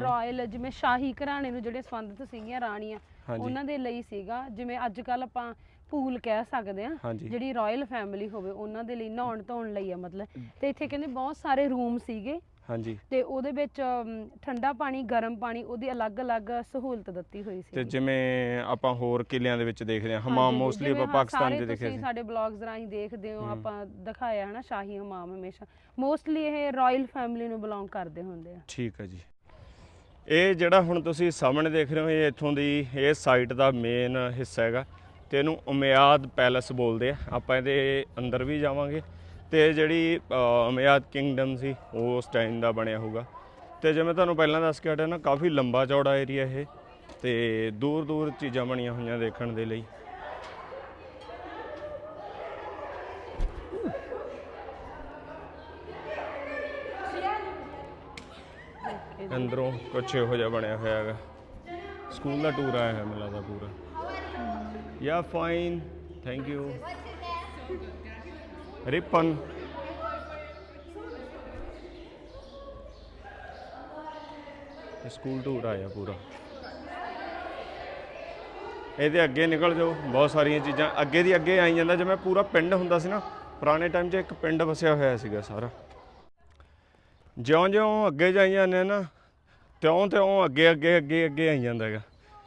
Speaker 2: ਰਾਇਲ ਜਿਵੇਂ ਸ਼ਾਹੀ ਘਰਾਣੇ ਨੂੰ ਜਿਹੜੇ ਸੰਬੰਧਿਤ ਸੀਗੀਆਂ ਰਾਣੀਆਂ ਉਹਨਾਂ ਦੇ ਲਈ ਸੀਗਾ। ਜਿਵੇਂ ਅੱਜ ਕੱਲ ਆਪਾਂ ਪੂਲ ਕਹਿ ਸਕਦੇ ਆ ਜਿਹੜੀ ਰਾਇਲ ਫੈਮਿਲੀ ਹੋਵੇ ਉਹਨਾਂ ਦੇ ਲਈ ਨਹਾਉਣ ਧੋਣ ਲਈ ਆ ਮਤਲਬ। ਤੇ ਇੱਥੇ ਕਹਿੰਦੇ ਬਹੁਤ ਸਾਰੇ ਰੂਮ ਸੀਗੇ।
Speaker 1: ਹਾਂਜੀ।
Speaker 2: ਤੇ ਉਹਦੇ ਵਿੱਚ ਅਮ, ਠੰਡਾ ਪਾਣੀ ਗਰਮ ਪਾਣੀ ਉਹਦੀ ਅਲੱਗ-ਅਲੱਗ ਸਹੂਲਤ ਦਿੱਤੀ ਹੋਈ ਸੀ
Speaker 1: ਤੇ ਜਿਵੇਂ ਆਪਾਂ ਹੋਰ ਕਿਲਿਆਂ ਦੇ ਵਿੱਚ ਦੇਖਦੇ ਹਾਂ ਹਮਾਮ ਮੋਸਟਲੀ ਆਪਾਂ ਪਾਕਿਸਤਾਨ 'ਚ ਦੇਖੇ
Speaker 2: ਤੁਸੀਂ
Speaker 1: ਸੀ।
Speaker 2: ਸਾਡੇ ਬਲੌਗਸ ਰਾਹੀਂ ਦੇਖਦੇ ਹੋ ਆਪਾਂ ਦਿਖਾਇਆ ਹਨਾ ਸ਼ਾਹੀ ਹਮਾਮ ਹਮੇਸ਼ਾ। ਮੋਸਟਲੀ ਇਹ ਰਾਇਲ ਫੈਮਿਲੀ ਨੂੰ ਬਿਲੋਂਗ ਕਰਦੇ ਹੁੰਦੇ ਆ।
Speaker 1: ਠੀਕ ਹੈ ਜੀ। ਇਹ ਜਿਹੜਾ ਹੁਣ ਤੁਸੀਂ ਸਾਹਮਣੇ ਦੇਖ ਰਹੇ ਹੋ ਇਹ ਇੱਥੋਂ ਦੀ ਇਹ ਸਾਈਟ ਦਾ ਮੇਨ ਹਿੱਸਾ ਹੈਗਾ। ਤੇ ਇਹਨੂੰ ਉਮਿਆਦ ਪੈਲਸ ਬੋਲਦੇ ਆ। ਆਪਾਂ ਇਹਦੇ ਅੰਦਰ ਵੀ ਜਾਵਾਂਗੇ। ਤੇ ਜਿਹੜੀ ਅ, ਕਿੰਗਡਮ ਸੀ ਉਹ ਉਸ ਟਾਈਮ ਦਾ ਬਣਿਆ ਹੋਊਗਾ। ਤੇ ਜਿਵੇਂ ਤੁਹਾਨੂੰ ਪਹਿਲਾਂ ਦੱਸ ਕੇ ਹਟਿਆ ਨਾ ਕਾਫੀ ਲੰਬਾ ਚੌੜਾ ਏਰੀਆ ਇਹ ਤੇ ਦੂਰ ਦੂਰ ਚੀਜ਼ਾਂ ਬਣੀਆਂ ਹੋਈਆਂ ਦੇਖਣ ਦੇ ਲਈ। ਅੰਦਰੋਂ ਕੁਛ ਇਹੋ ਜਿਹਾ ਬਣਿਆ ਹੋਇਆ ਹੈਗਾ। ਸਕੂਲ ਦਾ ਟੂਰ ਆਇਆ ਹੈ ਮਿਲਾ ਦਾ ਪੂਰਾ। Yeah fine thank you Ripan school tour ਆਇਆ ਪੂਰਾ। ਇਹਦੇ ਅੱਗੇ ਨਿਕਲ ਜਾਓ, ਬਹੁਤ ਸਾਰੀਆਂ ਚੀਜ਼ਾਂ। ਅੱਗੇ ਦੀ ਅੱਗੇ ਆਈ ਜਾਂਦਾ, ਜਿਵੇਂ ਪੂਰਾ ਪਿੰਡ ਹੁੰਦਾ ਸੀ ਨਾ, ਪੁਰਾਣੇ ਟਾਈਮ 'ਚ ਇੱਕ ਪਿੰਡ ਵਸਿਆ ਹੋਇਆ ਸੀਗਾ ਸਾਰਾ। ਜਿਉਂ-ਜਿਉਂ ਅੱਗੇ ਜਾਈ ਜਾਂਦੇ ਆ ਨਾ ਤਿਉਂ ਤਿਉਂ ਅੱਗੇ ਅੱਗੇ ਅੱਗੇ ਅੱਗੇ ਆਈ ਜਾਂਦਾ ਹੈਗਾ।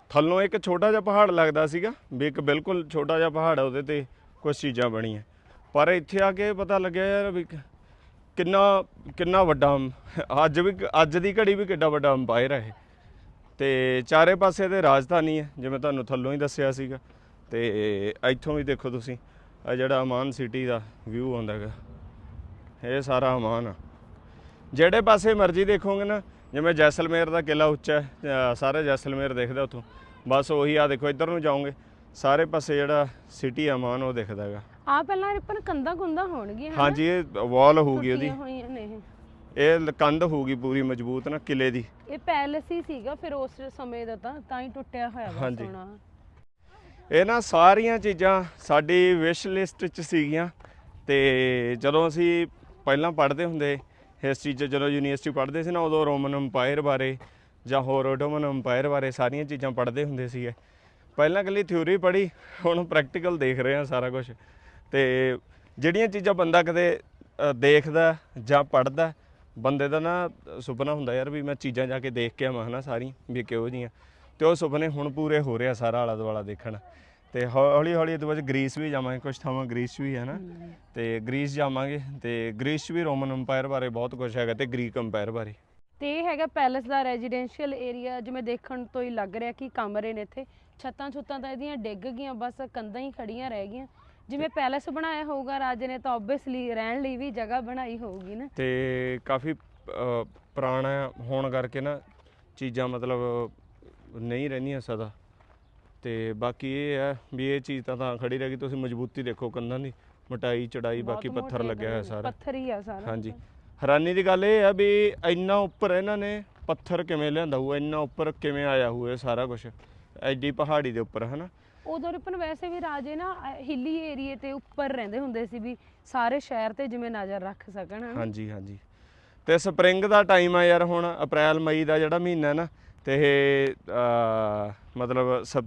Speaker 1: ਥੱਲੋਂ ਇੱਕ ਛੋਟਾ ਜਿਹਾ ਪਹਾੜ ਲੱਗਦਾ ਸੀਗਾ, ਵੀ ਇੱਕ ਬਿਲਕੁਲ ਛੋਟਾ ਜਿਹਾ ਪਹਾੜ ਆ ਉਹਦੇ ਤੇ ਕੁਝ ਚੀਜ਼ਾਂ ਬਣੀਆਂ। ਪਰ ਇੱਥੇ ਆ ਕੇ ਪਤਾ ਲੱਗਿਆ ਯਾਰ ਵੀ ਕਿੰਨਾ ਕਿੰਨਾ ਵੱਡਾ ਅੱਜ ਵੀ, ਅੱਜ ਦੀ ਘੜੀ ਵੀ ਕਿੱਡਾ ਵੱਡਾ ਅੰਪਾਇਰ ਹੈ ਇਹ। ਤੇ ਚਾਰੇ ਪਾਸੇ ਤੇ ਰਾਜਧਾਨੀ ਹੈ, ਜਿਵੇਂ ਤੁਹਾਨੂੰ ਥੱਲੋਂ ਹੀ ਦੱਸਿਆ ਸੀਗਾ। ਤੇ ਇੱਥੋਂ ਵੀ ਦੇਖੋ ਤੁਸੀਂ ਆ ਜਿਹੜਾ ਅਮਾਨ ਸਿਟੀ ਦਾ ਵਿਊ ਆਉਂਦਾ ਹੈਗਾ। ਇਹ ਸਾਰਾ ਅਮਾਨ ਆ। ਜਿਹੜੇ ਪਾਸੇ ਮਰਜ਼ੀ ਦੇਖੋਗੇ ਨਾ, ਜਿਵੇਂ ਜੈਸਲਮੇਰ ਦਾ ਕਿਲਾ ਉੱਚਾ ਹੈ ਸਾਰੇ ਜੈਸਲਮੇਰ ਦੇਖਦਾ ਉੱਥੋਂ। ਬਸ ਉਹੀ ਆ ਦੇਖੋ, ਇੱਧਰ ਨੂੰ ਜਾਓਗੇ, ਸਾਰੇ ਪਾਸੇ ਜਿਹੜਾ ਸਿਟੀ ਅਮਾਨ ਉਹ ਦਿਖਦਾ ਹੈਗਾ।
Speaker 2: ਆ ਪਹਿਲਾਂ ਰਿਪਨ ਕੰਦਾ ਕੁੰਦਾ ਹੋਣਗੀਆਂ ਹਨਾ?
Speaker 1: ਹਾਂਜੀ ਇਹ ਵਾਲ ਹੋਊਗੀ ਉਹਦੀ।
Speaker 2: ਟੁੱਟੀਆਂ ਹੋਈਆਂ ਨੇ ਇਹ।
Speaker 1: ਇਹ ਕੰਧ ਹੋਊਗੀ ਪੂਰੀ ਮਜ਼ਬੂਤ ਨਾ ਕਿਲੇ ਦੀ।
Speaker 2: ਇਹ ਪੈਲਸ ਹੀ ਸੀਗਾ ਫਿਰ ਉਸ ਸਮੇਂ ਦਾ ਤਾਂ ਤਾਂ ਹੀ ਟੁੱਟਿਆ ਹੋਇਆ ਵਾ
Speaker 1: ਹਾਂਜੀ।
Speaker 2: ਸੋਹਣਾ
Speaker 1: ਇਹ ਨਾ ਸਾਰੀਆਂ ਚੀਜ਼ਾਂ ਸਾਡੀ ਵਿਸ਼ ਲਿਸਟ 'ਚ ਸੀਗੀਆਂ ਤੇ ਜਦੋਂ ਅਸੀਂ ਪਹਿਲਾਂ ਪੜ੍ਹਦੇ ਹੁੰਦੇ ਹਿਸਟਰੀ 'ਚ ਜਦੋਂ ਯੂਨੀਵਰਸਿਟੀ ਪੜ੍ਹਦੇ ਸੀ ਨਾ ਉਦੋਂ ਰੋਮਨ ਅੰਪਾਇਰ ਬਾਰੇ ਜਾਂ ਹੋਰ ਓਟੋਮਨ ਅੰਪਾਇਰ ਬਾਰੇ ਸਾਰੀਆਂ ਚੀਜ਼ਾਂ ਪੜ੍ਹਦੇ ਹੁੰਦੇ ਸੀਗੇ। ਪਹਿਲਾਂ ਇਕੱਲੀ ਥਿਊਰੀ ਪੜ੍ਹੀ ਹੁਣ ਪ੍ਰੈਕਟੀਕਲ ਦੇਖ ਰਹੇ ਹਾਂ ਸਾਰਾ ਕੁਝ ਤੇ ਜਿਹੜੀਆਂ ਚੀਜ਼ਾਂ ਬੰਦਾ ਕਦੇ ਅ, ਦੇਖਦਾ ਜਾਂ ਪੜ੍ਹਦਾ ਬੰਦੇ ਦਾ ਨਾ ਸੁਪਨਾ ਹੁੰਦਾ ਯਾਰ ਵੀ ਮੈਂ ਚੀਜ਼ਾਂ ਜਾ ਕੇ ਦੇਖ ਕੇ ਆਵਾਂ ਹਨਾ ਸਾਰੀ ਵੀ ਕਿਹੋ ਜੀਆਂ ਤੇ ਉਹ ਸੁਪਨੇ ਹੁਣ ਪੂਰੇ ਹੋ ਰਿਹਾ ਸਾਰਾ ਆਲਾ ਦੁਆਲਾ ਦੇਖਣ। ਤੇ ਹੌਲੀ ਹੌਲੀ ਇਹਦੇ ਬਾਅਦ ਗ੍ਰੀਸ ਵੀ ਜਾਵਾਂਗੇ ਕੁਝ ਥਾਵਾਂ ਗ੍ਰੀਸ ਵੀ ਹੈ ਨਾ। ਤੇ ਗ੍ਰੀਸ ਜਾਵਾਂਗੇ ਤੇ ਗ੍ਰੀਸ 'ਚ ਵੀ ਰੋਮਨ ਅੰਪਾਇਰ ਬਾਰੇ ਬਹੁਤ ਕੁਝ ਹੈਗਾ ਤੇ ਗ੍ਰੀਕ ਅੰਪਾਇਰ ਬਾਰੇ।
Speaker 2: ਤੇ ਇਹ ਹੈਗਾ ਪੈਲਸ ਦਾ ਰੈਜ਼ੀਡੈਂਸ਼ੀਅਲ ਏਰੀਆ ਜਿਵੇਂ ਦੇਖਣ ਤੋਂ ਹੀ ਲੱਗ ਰਿਹਾ ਕਿ ਕਮਰੇ ਨੇ ਇੱਥੇ। ਛੱਤਾਂ ਛੁੱਤਾਂ ਤਾਂ ਇਹਦੀਆਂ ਡਿੱਗ ਗਈਆਂ ਬਸ ਕੰਧਾਂ ਹੀ ਖੜੀਆਂ ਰਹਿ ਗਈਆਂ। ਜਿਵੇਂ ਪੈਲਸ ਬਣਾਇਆ ਹੋਊਗਾ ਰਾਜੇ ਨੇ ਤਾਂ ਆਬਵੀਅਸਲੀ ਰਹਿਣ ਲਈ ਵੀ ਜਗ੍ਹਾ ਬਣਾਈ ਹੋਊਗੀ ਨਾ।
Speaker 1: ਤੇ ਕਾਫੀ ਅ, ਪੁਰਾਣਾ ਹੋਣ ਕਰਕੇ ਨਾ ਚੀਜ਼ਾਂ ਮਤਲਬ ਨਹੀਂ ਰਹਿੰਦੀਆਂ ਸਦਾ। ਤੇ ਬਾਕੀ ਇਹ ਹੈ ਵੀ ਇਹ ਚੀਜ਼ ਤਾਂ ਤਾਂ ਖੜੀ ਰਹਿ ਗਈ ਤੁਸੀਂ ਮਜ਼ਬੂਤੀ ਦੇਖੋ ਕੰਧਾਂ ਦੀ। ਮਟਾਈ ਚੜਾਈ ਬਾਕੀ
Speaker 2: ਬਹੁਤ
Speaker 1: ਪੱਥਰ ਲੱਗਿਆ ਹੋਇਆ ਸਾਰਾ।
Speaker 2: ਪੱਥਰ ਹੀ ਆ ਸਾਰਾ।
Speaker 1: ਹਾਂਜੀ। ਹੈਰਾਨੀ ਦੀ ਗੱਲ ਇਹ ਹੈ ਵੀ ਇੰਨਾ ਉੱਪਰ ਇਹਨਾਂ ਨੇ ਪੱਥਰ ਕਿਵੇਂ ਲਿਆਂਦਾ ਹੋਊ ਇੰਨਾ ਉੱਪਰ ਕਿਵੇਂ ਆਇਆ ਹੋਊ ਇਹ ਸਾਰਾ ਕੁਝ ਐਡੀ ਪਹਾੜੀ ਦੇ ਉੱਪਰ ਹਨਾ?
Speaker 2: ਉਦੋਂ ਰਿਪਨ ਵੈਸੇ ਵੀ ਰਾਜੇ ਨਾ ਹਿੱਲੀ ਏਰੀਏ ਤੇ ਉੱਪਰ ਰਹਿੰਦੇ ਹੁੰਦੇ ਸੀ ਵੀ ਸਾਰੇ ਸ਼ਹਿਰ ਤੇ ਜਿਵੇਂ ਨਜ਼ਰ ਰੱਖ ਸਕਣ ਹਨਾ?
Speaker 1: ਹਾਂਜੀ ਹਾਂਜੀ। ਤੇ ਸਪਰਿੰਗ ਦਾ ਟਾਈਮ ਆ ਯਾਰ ਹੁਣ ਅਪ੍ਰੈਲ ਮਈ ਦਾ ਜਿਹੜਾ ਮਹੀਨਾ ਹੈ ਨਾ ਤੇ ਇਹ ਅਹ, ਮਤਲਬ ਸਭ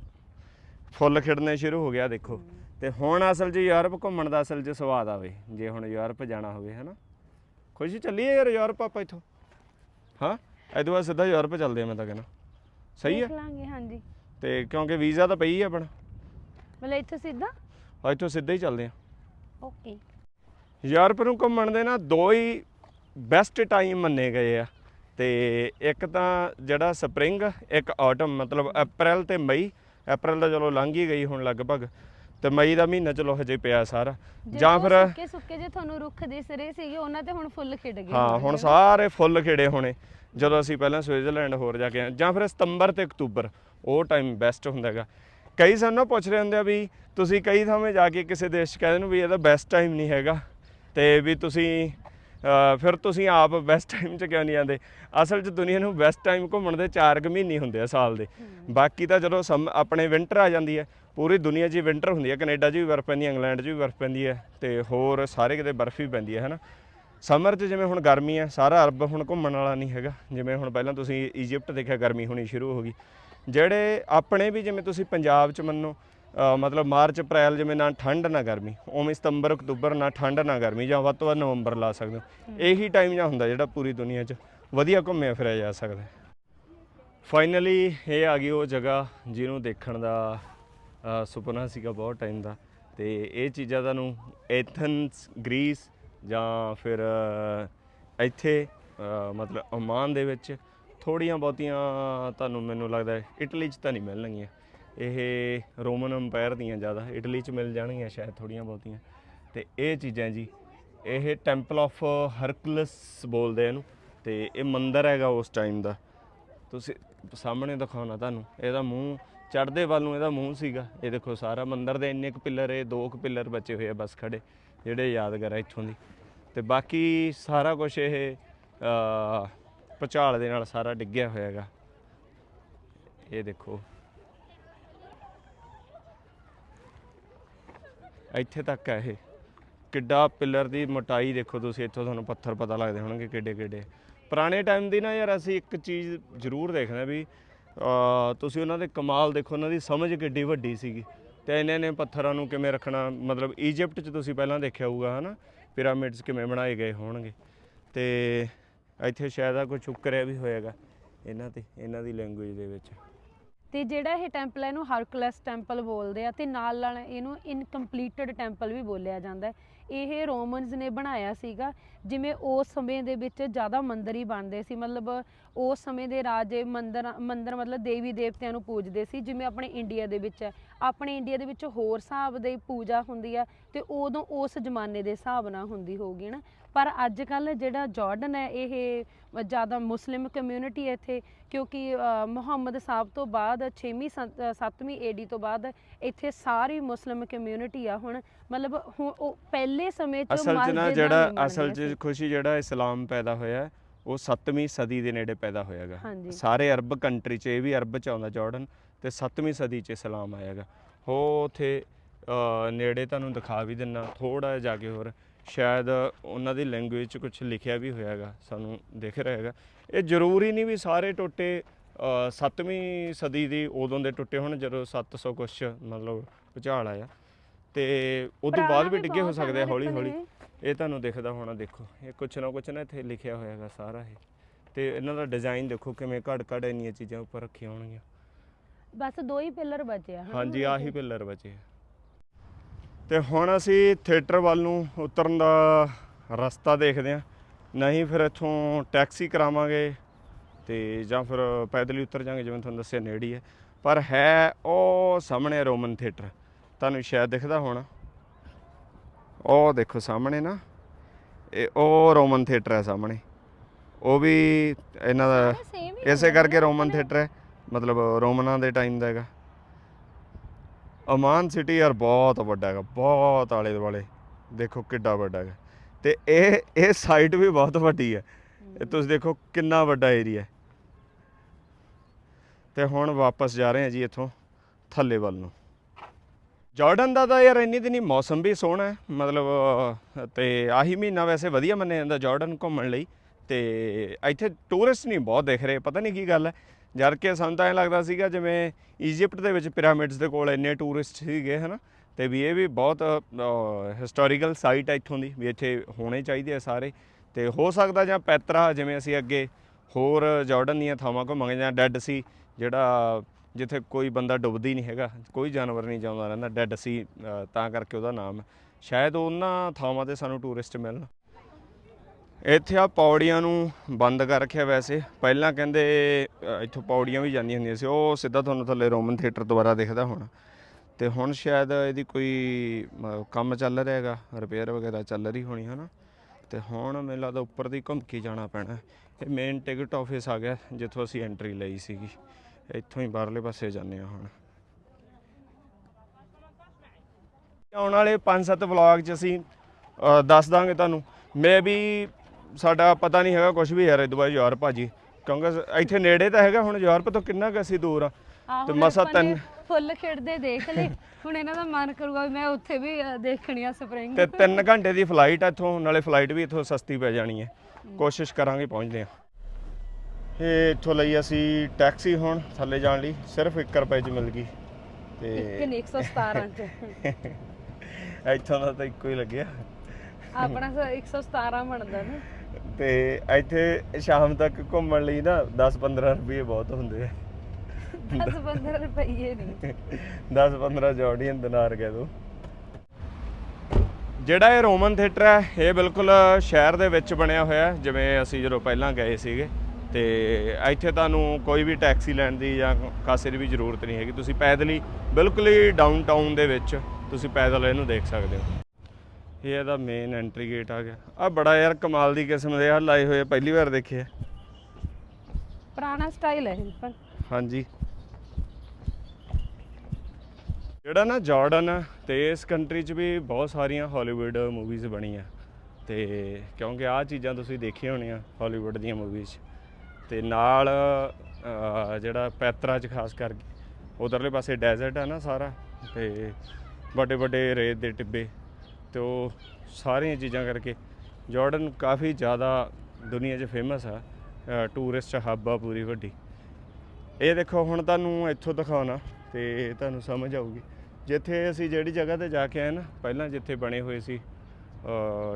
Speaker 1: ਫੁੱਲ ਖਿੜਨੇ ਸ਼ੁਰੂ ਹੋ ਗਿਆ ਦੇਖੋ। ਤੇ ਹੁਣ ਅਸਲ 'ਚ ਯੂਰਪ ਘੁੰਮਣ ਦਾ ਅਸਲ 'ਚ ਸਵਾਦ ਆਵੇ ਜੇ ਹੁਣ ਯੂਰਪ ਜਾਣਾ ਹੋਵੇ ਹਨਾ। ਖੁਸ਼ੀ ਚੱਲੀਏ ਯਾਰ ਯੂਰਪ ਆਪਾਂ ਇੱਥੋਂ। ਹਾਂ? ਇਹਦੋਂ ਬਾਅਦ ਸਿੱਧਾ ਯੂਰਪ ਚੱਲਦੇ ਆ ਮੈਂ ਤਾਂ ਕਹਿੰਦਾ। ਸਹੀ ਹੈ
Speaker 2: ਦੇਖ ਲਾਂਗੇ ਹਾਂਜੀ।
Speaker 1: ਤੇ ਕਿਉਂਕਿ ਵੀਜ਼ਾ ਤਾਂ ਪਈ ਆ ਆਪਣਾ।
Speaker 2: ਮਤਲਬ ਇੱਥੇ ਸਿੱਧਾ?
Speaker 1: ਇੱਥੋਂ ਸਿੱਧਾ ਹੀ ਚੱਲਦੇ ਆ
Speaker 2: ਓਕੇ
Speaker 1: ਯੂਰਪ ਨੂੰ ਘੁੰਮਣ ਦੇ ਨਾ ਦੋ ਹੀ ਬੈਸਟ ਟਾਈਮ ਮੰਨੇ ਗਏ ਆ। ਤੇ ਇੱਕ ਤਾਂ ਜਿਹੜਾ ਸਪਰਿੰਗ ਇੱਕ ਆਟਮ ਮਤਲਬ ਅਪ੍ਰੈਲ ਤੇ ਮਈ ਅਪ੍ਰੈਲ ਦਾ ਚਲੋ ਲੰਘ ਹੀ ਗਈ ਹੁਣ ਲਗਭਗ। ਤੇ ਮਈ ਦਾ ਮਹੀਨਾ ਚਲੋ ਹਜੇ ਪਿਆ ਸਾਰਾ। ਜਾਂ ਫਿਰ
Speaker 2: ਸੁੱਕੇ ਸੁੱਕੇ ਜੇ ਤੁਹਾਨੂੰ ਰੁੱਖ ਦਿਸ ਰਹੇ ਸੀਗੇ ਉਹਨਾਂ ਤੇ ਹੁਣ ਫੁੱਲ ਖਿੜ ਗਏ
Speaker 1: ਹਾਂ ਹੁਣ। ਸਾਰੇ ਫੁੱਲ ਖਿੜੇ ਹੋਣੇ। ਜਦੋਂ ਅਸੀਂ ਪਹਿਲਾਂ ਸਵਿਟਜ਼ਰਲੈਂਡ ਹੋਰ ਜਾ ਕੇ ਆਏ ਜਾਂ ਫਿਰ ਸਤੰਬਰ ਤੇ ਅਕਤੂਬਰ ਉਹ ਟਾਈਮ ਬੈਸਟ ਹੁੰਦਾ ਹੈਗਾ। ਕਈ ਸਾਨੂੰ ਪੁੱਛ ਰਹੇ ਹੁੰਦੇ ਆ ਵੀ ਤੁਸੀਂ ਕਈ ਥਾਵੇਂ ਜਾ ਕੇ ਕਿਸੇ ਦੇਸ਼ 'ਚ ਕਹਿੰਦੇ ਨੂੰ ਵੀ ਇਹਦਾ ਬੈਸਟ ਟਾਈਮ ਨਹੀਂ ਹੈਗਾ ਤੇ ਵੀ ਤੁਸੀਂ ਫਿਰ ਤੁਸੀਂ ਆਪ ਬੈਸਟ ਟਾਈਮ 'ਚ ਕਿਉਂ ਨਹੀਂ ਆਉਂਦੇ? ਅਸਲ 'ਚ ਦੁਨੀਆ ਨੂੰ ਬੈਸਟ ਟਾਈਮ ਘੁੰਮਣ ਦੇ 4 ਕੁ ਮਹੀਨੇ ਹੁੰਦੇ ਆ ਸਾਲ ਦੇ। ਬਾਕੀ ਤਾਂ ਜਦੋਂ ਆਪਣੇ ਵਿੰਟਰ ਆ ਜਾਂਦੀ ਹੈ ਪੂਰੀ ਦੁਨੀਆ 'ਚ ਵਿੰਟਰ ਹੁੰਦੀ ਹੈ ਕੈਨੇਡਾ 'ਚ ਵੀ ਬਰਫ਼ ਪੈਂਦੀ ਹੈ ਇੰਗਲੈਂਡ 'ਚ ਵੀ ਬਰਫ਼ ਪੈਂਦੀ ਹੈ ਤੇ ਹੋਰ ਸਾਰੇ ਕਿਤੇ ਬਰਫ਼ ਵੀ ਪੈਂਦੀ ਹੈ ਹਨਾ? ਸਮਰ 'ਚ ਜਿਵੇਂ ਹੁਣ ਗਰਮੀ ਹੈ ਸਾਰਾ ਅਰਬ ਹੁਣ ਘੁੰਮਣ ਵਾਲਾ ਨਹੀਂ ਹੈਗਾ। ਜਿਵੇਂ ਹੁਣ ਪਹਿਲਾਂ ਤੁਸੀਂ ਇਜੀਪਟ ਦੇਖਿਆ ਗਰਮੀ ਹੋਣੀ ਸ਼ੁਰੂ ਹੋ ਗਈ। ਜਿਹੜੇ ਆਪਣੇ ਵੀ ਜਿਵੇਂ ਤੁਸੀਂ ਪੰਜਾਬ 'ਚ ਮੰਨੋ ਮਤਲਬ ਮਾਰਚ ਅਪ੍ਰੈਲ ਜਿਵੇਂ ਨਾ ਠੰਡ ਨਾ ਗਰਮੀ ਉਵੇਂ ਸਤੰਬਰ ਅਕਤੂਬਰ ਨਾ ਠੰਡ ਨਾ ਗਰਮੀ ਜਾਂ ਵੱਧ ਤੋਂ ਵੱਧ ਨਵੰਬਰ ਲਾ ਸਕਦੇ ਹੋ। ਇਹੀ ਟਾਈਮ ਜਾਂ ਹੁੰਦਾ ਜਿਹੜਾ ਪੂਰੀ ਦੁਨੀਆ 'ਚ ਵਧੀਆ ਘੁੰਮਿਆ ਫਿਰਿਆ ਜਾ ਸਕਦਾ। ਫਾਈਨਲੀ ਇਹ ਆ ਗਈ ਉਹ ਜਗ੍ਹਾ ਜਿਹਨੂੰ ਦੇਖਣ ਦਾ ਸੁਪਨਾ ਸੀਗਾ ਬਹੁਤ ਟਾਈਮ ਦਾ ਤੇ ਇਹ ਚੀਜ਼ਾਂ ਤੁਹਾਨੂੰ ਐਥਨਸ ਗ੍ਰੀਸ ਜਾਂ ਫਿਰ ਇੱਥੇ ਮਤਲਬ ਓਮਾਨ ਦੇ ਵਿੱਚ ਥੋੜੀਆਂ ਬਹੁਤੀਆਂ ਤੁਹਾਨੂੰ ਮੈਨੂੰ ਲੱਗਦਾ ਹੈ, ਇਟਲੀ 'ਚ ਤਾਂ ਨਹੀਂ ਮਿਲਣਗੀਆਂ। ਇਹ ਰੋਮਨ ਅੰਪਾਇਰ ਦੀਆਂ ਜ਼ਿਆਦਾ, ਇਟਲੀ 'ਚ ਮਿਲ ਜਾਣਗੀਆਂ ਸ਼ਾਇਦ ਥੋੜੀਆਂ ਬਹੁਤੀਆਂ। ਤੇ ਇਹ ਚੀਜ਼ਾਂ ਜੀ, ਇਹ ਟੈਂਪਲ ਆਫ ਹਰਕਲਸ ਬੋਲਦੇ ਇਹਨੂੰ, ਤੇ ਇਹ ਮੰਦਿਰ ਹੈਗਾ ਉਸ ਟਾਈਮ ਦਾ। ਤੁਸੀਂ ਸਾਹਮਣੇ ਦਿਖਾਉਣਾ ਤੁਹਾਨੂੰ, ਇਹਦਾ ਮੂੰਹ, ਚੜ੍ਹਦੇ ਵੱਲ ਨੂੰ ਇਹਦਾ ਮੂੰਹ ਸੀਗਾ। ਇਹ ਦੇਖੋ ਸਾਰਾ ਮੰਦਿਰ ਦੇ ਇੰਨੇ ਕੁ ਪਿੱਲਰ, ਇਹ ਦੋ ਕੁ ਪਿੱਲਰ ਬਚੇ ਹੋਏ ਆ ਬਸ ਖੜੇ ਜਿਹੜੇ ਯਾਦਗਾਰ ਆ ਇੱਥੋਂ ਦੀ। ਤੇ ਬਾਕੀ ਸਾਰਾ ਕੁਝ ਇਹ ਭੁਚਾਲ ਦੇ ਨਾਲ ਸਾਰਾ ਡਿੱਗਿਆ ਹੋਇਆ ਹੈਗਾ ਇਹ ਦੇਖੋ। ਇੱਥੇ ਤੱਕ ਹੈ ਇਹ। ਕਿੱਡਾ ਪਿੱਲਰ ਦੀ ਮੋਟਾਈ ਦੇਖੋ ਤੁਸੀਂ, ਇੱਥੋਂ ਤੁਹਾਨੂੰ ਪੱਥਰ ਪਤਾ ਲੱਗਦੇ ਹੋਣਗੇ ਕਿੱਡੇ ਕਿੱਡੇ। ਪੁਰਾਣੇ ਟਾਈਮ ਦੀ ਨਾ ਯਾਰ ਅਸੀਂ ਇੱਕ ਚੀਜ਼ ਜ਼ਰੂਰ ਦੇਖਦੇ ਵੀ ਤੁਸੀਂ ਉਹਨਾਂ ਦੇ ਕਮਾਲ ਦੇਖੋ, ਉਹਨਾਂ ਦੀ ਸਮਝ ਕਿੱਡੀ ਵੱਡੀ ਸੀਗੀ। ਤੇ ਇੰਨੇ ਨੇ ਪੱਥਰਾਂ ਨੂੰ ਕਿਵੇਂ ਰੱਖਣਾ, ਮਤਲਬ ਈਜਿਪਟ 'ਚ ਤੁਸੀਂ ਪਹਿਲਾਂ ਦੇਖਿਆ ਹੋਊਗਾ, ਹਨਾ? ਪਿਰਾਮਿਡਸ ਕਿਵੇਂ ਬਣਾਏ ਗਏ ਹੋਣਗੇ। ਤੇ ਇੱਥੇ ਸ਼ਾਇਦ ਆ ਕੋਈ ਚੁੱਕਰਿਆ ਵੀ ਹੋਏਗਾ ਇਹਨਾਂ ਤੇ, ਇਹਨਾਂ ਦੀ ਲੈਂਗੁਏਜ ਦੇ ਵਿੱਚ।
Speaker 2: ਤੇ ਜਿਹੜਾ ਇਹ ਟੈਂਪਲ ਹੈ ਇਹਨੂੰ ਹਰਕਲਸ ਟੈਂਪਲ ਬੋਲਦੇ ਆ ਤੇ ਨਾਲ ਨਾਲ ਇਹਨੂੰ ਇਨਕੰਪਲੀਟਡ ਟੈਂਪਲ ਵੀ ਬੋਲਿਆ ਜਾਂਦਾ ਹੈ। ਇਹ ਰੋਮਨਸ ਨੇ ਬਣਾਇਆ ਸੀਗਾ, ਜਿਵੇਂ ਉਸ ਸਮੇਂ ਦੇ ਵਿੱਚ ਜ਼ਿਆਦਾ ਮੰਦਿਰ ਹੀ ਬਣਦੇ ਸੀ, ਮਤਲਬ ਉਸ ਸਮੇਂ ਦੇ ਰਾਜੇ ਮੰਦਿਰ ਮੰਦਿਰ ਮਤਲਬ ਦੇਵੀ ਦੇਵਤਿਆਂ ਨੂੰ ਪੂਜਦੇ ਸੀ ਜਿਵੇਂ ਆਪਣੇ ਇੰਡੀਆ ਦੇ ਵਿੱਚ ਹੈ। ਆਪਣੇ ਇੰਡੀਆ ਦੇ ਵਿੱਚ ਹੋਰ ਹਿਸਾਬ ਦੀ ਪੂਜਾ ਹੁੰਦੀ ਆ ਤੇ ਉਦੋਂ ਉਸ ਜ਼ਮਾਨੇ ਦੇ ਹਿਸਾਬ ਨਾਲ ਹੁੰਦੀ ਹੋਊਗੀ ਨਾ ਪਰ ਅੱਜ ਕੱਲ ਜਿਹੜਾ ਜਾਰਡਨ ਹੈ ਇਹ ਜ਼ਿਆਦਾ ਮੁਸਲਿਮ ਕਮਿਊਨਿਟੀ ਹੈ ਇੱਥੇ ਕਿਉਂਕਿ ਮੁਹੰਮਦ ਸਾਹਿਬ ਤੋਂ ਬਾਅਦ 6ਵੀਂ 7ਵੀਂ ਏਡੀ ਤੋਂ ਬਾਅਦ ਇੱਥੇ ਸਾਰੀ ਮੁਸਲਿਮ ਕਮਿਊਨਿਟੀ ਆ ਹੁਣ। ਮਤਲਬ ਹੁਣ ਉਹ ਪਹਿਲੇ ਸਮੇਂ ਚ
Speaker 1: ਅਸਲ 'ਚ ਨਾ ਜਿਹੜਾ ਅਸਲ 'ਚ। ਖੁਸ਼ੀ ਜਿਹੜਾ ਇਸਲਾਮ ਪੈਦਾ ਹੋਇਆ ਉਹ 7ਵੀਂ ਸਦੀ ਦੇ ਨੇੜੇ ਪੈਦਾ ਹੋਇਆਗਾ। ਸਾਰੇ ਅਰਬ ਕੰਟਰੀ 'ਚ ਇਹ ਵੀ ਅਰਬ 'ਚ ਆਉਂਦਾ ਜਾਰਡਨ ਤੇ 7ਵੀਂ ਸਦੀ 'ਚ ਇਸਲਾਮ ਆਇਆਗਾ। ਹੋ ਉਥੇ ਨੇੜੇ ਤੁਹਾਨੂੰ ਦਿਖਾ ਵੀ ਦਿੰਨਾ ਥੋੜਾ ਜਿਹਾ ਜਾ ਕੇ ਹੋਰ। ਸ਼ਾਇਦ ਉਹਨਾਂ ਦੀ ਲੈਂਗੁਏਜ 'ਚ ਕੁਝ ਲਿਖਿਆ ਵੀ ਹੋਇਆਗਾ ਸਾਨੂੰ ਦਿਖ ਰਿਹਾ ਹੈਗਾ। ਇਹ ਜ਼ਰੂਰੀ ਨਹੀਂ ਵੀ ਸਾਰੇ ਟੋਟੇ 7ਵੀਂ ਸਦੀ ਦੀ ਉਦੋਂ ਦੇ ਟੁੱਟੇ ਹੋਣ ਜਦੋਂ 700 ਕੁਛ ਮਤਲਬ ਭੁਚਾਲ ਆਇਆ। ਤੇ ਉਦੋਂ ਬਾਅਦ
Speaker 2: ਪੁਰਾਣਾ
Speaker 1: ਵੀ ਡਿੱਗੇ ਹੋ ਸਕਦੇ ਹੌਲੀ ਹੌਲੀ
Speaker 2: ਇਹ।
Speaker 1: ਤੁਹਾਨੂੰ ਦਿਖਦਾ ਹੋਣਾ ਦੇਖੋ ਇਹ ਕੁਛ ਨਾ ਕੁਛ ਨਾ ਇੱਥੇ ਲਿਖਿਆ ਹੋਇਆ ਹੈਗਾ ਸਾਰਾ ਇਹ ਤੇ ਇਹਨਾਂ ਦਾ ਡਿਜ਼ਾਈਨ ਦੇਖੋ ਕਿਵੇਂ ਘੜ ਘੜ ਇੰਨੀਆਂ ਚੀਜ਼ਾਂ ਉੱਪਰ ਰੱਖੀਆਂ ਹੋਣਗੀਆਂ
Speaker 2: ਬਸ ਦੋ ਹੀ ਪਿੱਲਰ ਬਚੇ ਆ ਹਨਾ
Speaker 1: ਹਾਂਜੀ। ਆਹੀ ਪਿੱਲਰ ਬਚੇ ਆ। ਤੇ ਹੁਣ ਅਸੀਂ ਥੀਏਟਰ ਵੱਲ ਨੂੰ ਉਤਰਨ ਦਾ ਰਸਤਾ ਦੇਖਦੇ ਹਾਂ ਨਹੀਂ ਫਿਰ ਇੱਥੋਂ ਟੈਕਸੀ ਕਰਾਵਾਂਗੇ ਤੇ ਜਾਂ ਫਿਰ ਪੈਦਲ ਹੀ ਉਤਰ ਜਾਾਂਗੇ ਜਿਵੇਂ ਤੁਹਾਨੂੰ ਦੱਸਿਆ ਨੇੜੇ ਹੀ ਹੈ ਪਰ ਹੈ ਉਹ ਸਾਹਮਣੇ ਰੋਮਨ ਥੀਏਟਰ ਤੁਹਾਨੂੰ ਸ਼ਾਇਦ ਦਿਖਦਾ ਹੋਣਾ ਉਹ ਦੇਖੋ ਸਾਹਮਣੇ ਨਾ ਇਹ ਉਹ ਰੋਮਨ ਥੀਏਟਰ ਹੈ ਸਾਹਮਣੇ। ਉਹ ਵੀ ਇਹਨਾਂ ਦਾ
Speaker 2: ਹੀ
Speaker 1: ਇਸੇ ਕਰਕੇ ਰੋਮਨ ਥੀਏਟਰ ਹੈ ਮਤਲਬ ਰੋਮਨਾਂ ਦੇ ਟਾਈਮ ਦਾ ਹੈਗਾ। ਅਮਾਨ ਸਿਟੀ ਯਾਰ ਬਹੁਤ ਵੱਡਾ ਹੈਗਾ ਬਹੁਤ ਆਲੇ ਦੁਆਲੇ। ਦੇਖੋ ਕਿੱਡਾ ਵੱਡਾ ਹੈਗਾ। ਤੇ ਇਹ ਇਹ ਸਾਈਟ ਵੀ ਬਹੁਤ ਵੱਡੀ ਹੈ। ਇਹ ਤੁਸੀਂ ਦੇਖੋ ਕਿੰਨਾ ਵੱਡਾ ਏਰੀਆ ਹੈ। ਤੇ ਹੁਣ ਵਾਪਸ ਜਾ ਰਹੇ ਹਾਂ ਜੀ ਇੱਥੋਂ ਥੱਲੇ ਵੱਲ ਨੂੰ। ਜਾਰਡਨ ਦਾ ਤਾਂ ਯਾਰ ਇੰਨੀ ਦਿਨੀ ਮੌਸਮ ਵੀ ਸੋਹਣਾ ਹੈ। ਮਤਲਬ ਅਹ, ਤੇ ਆਹੀ ਮਹੀਨਾ ਵੈਸੇ ਵਧੀਆ ਮੰਨਿਆ ਜਾਂਦਾ ਜਾਰਡਨ ਘੁੰਮਣ ਲਈ। ਤੇ ਇੱਥੇ ਟੂਰਿਸਟ ਨਹੀਂ ਬਹੁਤ ਦਿਖ ਰਹੇ ਪਤਾ ਨਹੀਂ ਕੀ ਗੱਲ ਹੈ। ਜਦ ਕਿ ਸਾਨੂੰ ਤਾਂ ਐਂ ਲੱਗਦਾ ਸੀਗਾ ਜਿਵੇਂ ਈਜਿਪਟ ਦੇ ਵਿੱਚ ਪਿਰਾਮਿਡਸ ਦੇ ਕੋਲ ਇੰਨੇ ਟੂਰਿਸਟ ਸੀਗੇ ਹਨਾ। ਤੇ ਵੀ ਇਹ ਵੀ ਬਹੁਤ ਹਿਸਟੋਰੀਕਲ ਸਾਈਟ ਹੈ ਇੱਥੋਂ ਦੀ ਵੀ ਇੱਥੇ ਹੋਣੇ ਚਾਹੀਦੇ ਆ ਸਾਰੇ। ਤੇ ਹੋ ਸਕਦਾ ਜਾਂ ਪੈਤਰਾ ਜਿਵੇਂ ਅਸੀਂ ਅੱਗੇ ਹੋਰ ਜਾਰਡਨ ਦੀਆਂ ਥਾਵਾਂ ਘੁੰਮਾਂਗੇ ਜਾਂ ਡੈੱਡ ਸੀ ਜਿਹੜਾ ਜਿੱਥੇ ਕੋਈ ਬੰਦਾ ਡੁੱਬਦੀ ਨਹੀਂ ਹੈਗਾ ਕੋਈ ਜਾਨਵਰ ਨਹੀਂ ਜਾਂਦਾ ਰਹਿੰਦਾ ਡੈੱਡ ਸੀ ਅ, ਤਾਂ ਕਰਕੇ ਉਹਦਾ ਨਾਮ ਹੈ। ਸ਼ਾਇਦ ਉਹਨਾਂ ਥਾਵਾਂ ਤੇ ਸਾਨੂੰ ਟੂਰਿਸਟ ਮਿਲਣ। ਇੱਥੇ ਆ ਪੌੜੀਆਂ ਨੂੰ ਬੰਦ ਕਰ ਰੱਖਿਆ ਵੈਸੇ। ਪਹਿਲਾਂ ਕਹਿੰਦੇ ਅ, ਇੱਥੋਂ ਪੌੜੀਆਂ ਵੀ ਜਾਂਦੀਆਂ ਹੁੰਦੀਆਂ ਸੀ। ਉਹ ਸਿੱਧਾ ਤੁਹਾਨੂੰ ਥੱਲੇ ਰੋਮਨ ਥੀਏਟਰ ਦੁਆਰਾ ਦਿਖਦਾ ਹੋਣਾ। ਤੇ ਹੁਣ ਸ਼ਾਇਦ ਇਹਦੀ ਕੋਈ ਮ, ਕੰਮ ਚੱਲ ਰਿਹਾ ਹੈਗਾ ਰਿਪੇਅਰ ਵਗੈਰਾ ਚੱਲ ਰਹੀ ਹੋਣੀ ਹਨਾ? ਤੇ ਹੁਣ ਮੈਨੂੰ ਲੱਗਦਾ ਉੱਪਰ ਦੀ ਘੁੰਮ ਕੇ ਜਾਣਾ ਪੈਣਾ। ਇਹ ਮੇਨ ਟਿਕਟ ਆਫਿਸ ਆ ਗਿਆ ਜਿੱਥੋਂ ਅਸੀਂ ਐਂਟਰੀ ਲਈ ਸੀਗੀ। ਇੱਥੋਂ ਹੀ ਬਾਹਰਲੇ ਪਾਸੇ ਜਾਂਦੇ ਆ ਹੁਣ। ਆਉਣ ਵਾਲੇ 5-7 ਵਲੌਗ 'ਚ ਅਸੀਂ ਅ, ਦੱਸ ਦਾਂਗੇ ਤੁਹਾਨੂੰ। ਮੇ ਵੀ ਸਾਡਾ ਪਤਾ ਨਹੀਂ ਹੈਗਾ ਕੁਝ ਵੀ ਯਾਰ ਇਦੋਂ ਬਾਅਦ ਯੂਰਪ ਭਾਜੀ। ਕਿਉਂਕਿ ਸ- ਇੱਥੇ ਨੇੜੇ ਤਾਂ ਹੈਗਾ ਹੁਣ ਯੂਰਪ ਤੋਂ ਕਿੰਨਾ ਕੁ ਅਸੀਂ ਦੂਰ ਆ?
Speaker 2: ਆਹ
Speaker 1: ਤੇ
Speaker 2: ਹੁਣ
Speaker 1: ਮਸਾ
Speaker 2: ਆਪਾਂ ਨੇ
Speaker 1: ਤਿੰਨ
Speaker 2: ਫੁੱਲ ਖਿੜਦੇ ਦੇਖ ਲਏ। ਹੁਣ ਇਹਨਾਂ ਦਾ ਮਨ ਕਰੂਗਾ ਵੀ ਮੈਂ ਉੱਥੇ ਵੀ ਅ, ਦੇਖਣੀ ਆ ਸਪਰਿੰਗ
Speaker 1: ਤੇ 3 ਘੰਟੇ ਦੀ ਫਲਾਈਟ ਆ ਇੱਥੋਂ ਨਾਲੇ ਫਲਾਈਟ ਵੀ ਇੱਥੋਂ ਸਸਤੀ ਪੈ ਜਾਣੀ ਹੈ। ਕੋਸ਼ਿਸ਼ ਕਰਾਂਗੇ ਪਹੁੰਚਦੇ ਆ ਇਹ ਇੱਥੋਂ ਲਈ ਅਸੀਂ ਟੈਕਸੀ ਹੁਣ ਥੱਲੇ ਜਾਣ ਲਈ ਸਿਰਫ 1 ਰੁਪਏ 'ਚ ਮਿਲ ਗਈ ਤੇ
Speaker 2: ਇੱਕ ਨੇ 117 ਚ।
Speaker 1: ਇੱਥੋਂ ਦਾ ਤਾਂ ਇੱਕੋ ਹੀ ਲੱਗਿਆ।
Speaker 2: ਆਪਣਾ ਸ- 117 ਬਣਦਾ ਨਾ।
Speaker 1: ਤੇ ਇੱਥੇ ਸ਼ਾਮ ਤੱਕ ਘੁੰਮਣ ਲਈ ਨਾ 10-15 ਰੁਪਏ ਬਹੁਤ ਹੁੰਦੇ ਆ।
Speaker 2: 10 15 ਰੁਪਏ ਨਹੀਂ।
Speaker 1: 10-15 ਜੋਰਡੀਅਨ ਦਿਨਾਰ ਕਹਿ ਦੋ। ਜਿਹੜਾ ਇਹ ਰੋਮਨ ਥੀਏਟਰ ਹੈ ਇਹ ਬਿਲਕੁਲ ਸ਼ਹਿਰ ਦੇ ਵਿੱਚ ਬਣਿਆ ਹੋਇਆ ਜਿਵੇਂ ਅਸੀਂ ਜਦੋਂ ਪਹਿਲਾਂ ਗਏ ਸੀਗੇ। ਤੇ ਇੱਥੇ ਤੁਹਾਨੂੰ ਕੋਈ ਵੀ ਟੈਕਸੀ ਲੈਣ ਦੀ ਜਾਂ ਕਾਸੇ ਦੀ ਵੀ ਜ਼ਰੂਰਤ ਨਹੀਂ ਹੈਗੀ। ਤੁਸੀਂ ਪੈਦਲ ਹੀ ਬਿਲਕੁਲ ਹੀ ਡਾਊਨਟਾਊਨ ਦੇ ਵਿੱਚ ਤੁਸੀਂ ਪੈਦਲ ਇਹਨੂੰ ਦੇਖ ਸਕਦੇ ਹੋ। ਇਹ ਇਹਦਾ ਮੇਨ ਐਂਟਰੀ ਗੇਟ ਆ ਗਿਆ। ਆ ਬੜਾ ਯਾਰ ਕਮਾਲ ਦੀ ਕਿਸਮ ਦੇ ਆ ਲਾਏ ਹੋਏ ਪਹਿਲੀ ਵਾਰ ਦੇਖੇ ਆ।
Speaker 2: ਪੁਰਾਣਾ ਸਟਾਈਲ ਹੈ ਇਹ ਪਰ।
Speaker 1: ਹਾਂਜੀ। ਜਿਹੜਾ ਨਾ ਜਾਰਡਨ ਆ ਤੇ ਇਸ ਕੰਟਰੀ 'ਚ ਵੀ ਬਹੁਤ ਸਾਰੀਆਂ ਹਾਲੀਵੁੱਡ ਮੂਵੀਜ਼ ਬਣੀਆਂ। ਤੇ ਕਿਉਂਕਿ ਆਹ ਚੀਜ਼ਾਂ ਤੁਸੀਂ ਦੇਖੀਆਂ ਹੋਣੀਆਂ ਹਾਲੀਵੁੱਡ ਦੀਆਂ ਮੂਵੀਜ਼ ਤੇ ਨਾਲ ਜਿਹੜਾ ਪੈਤਰਾ 'ਚ ਖਾਸ ਕਰਕੇ ਉਧਰਲੇ ਪਾਸੇ ਡੈਜ਼ਰਟ ਆ ਨਾ ਸਾਰਾ, ਤੇ ਵੱਡੇ ਵੱਡੇ ਰੇਤ ਦੇ ਟਿੱਬੇ, ਤੇ ਉਹ ਸਾਰੀਆਂ ਚੀਜ਼ਾਂ ਕਰਕੇ ਜਾਰਡਨ ਕਾਫੀ ਜ਼ਿਆਦਾ ਦੁਨੀਆ 'ਚ ਫੇਮਸ ਆ ਟੂਰਿਸਟ ਹੱਬ ਆ ਪੂਰੀ ਵੱਡੀ। ਇਹ ਦੇਖੋ, ਹੁਣ ਤੁਹਾਨੂੰ ਇੱਥੋਂ ਦਿਖਾਉਣਾ, ਤੇ ਤੁਹਾਨੂੰ ਸਮਝ ਆਊਗੀ। ਜਿੱਥੇ ਅਸੀਂ ਜਿਹੜੀ ਜਗ੍ਹਾ ਤੇ ਜਾ ਕੇ ਆਏ ਨਾ, ਪਹਿਲਾਂ ਜਿੱਥੇ ਬਣੇ ਹੋਏ ਸੀ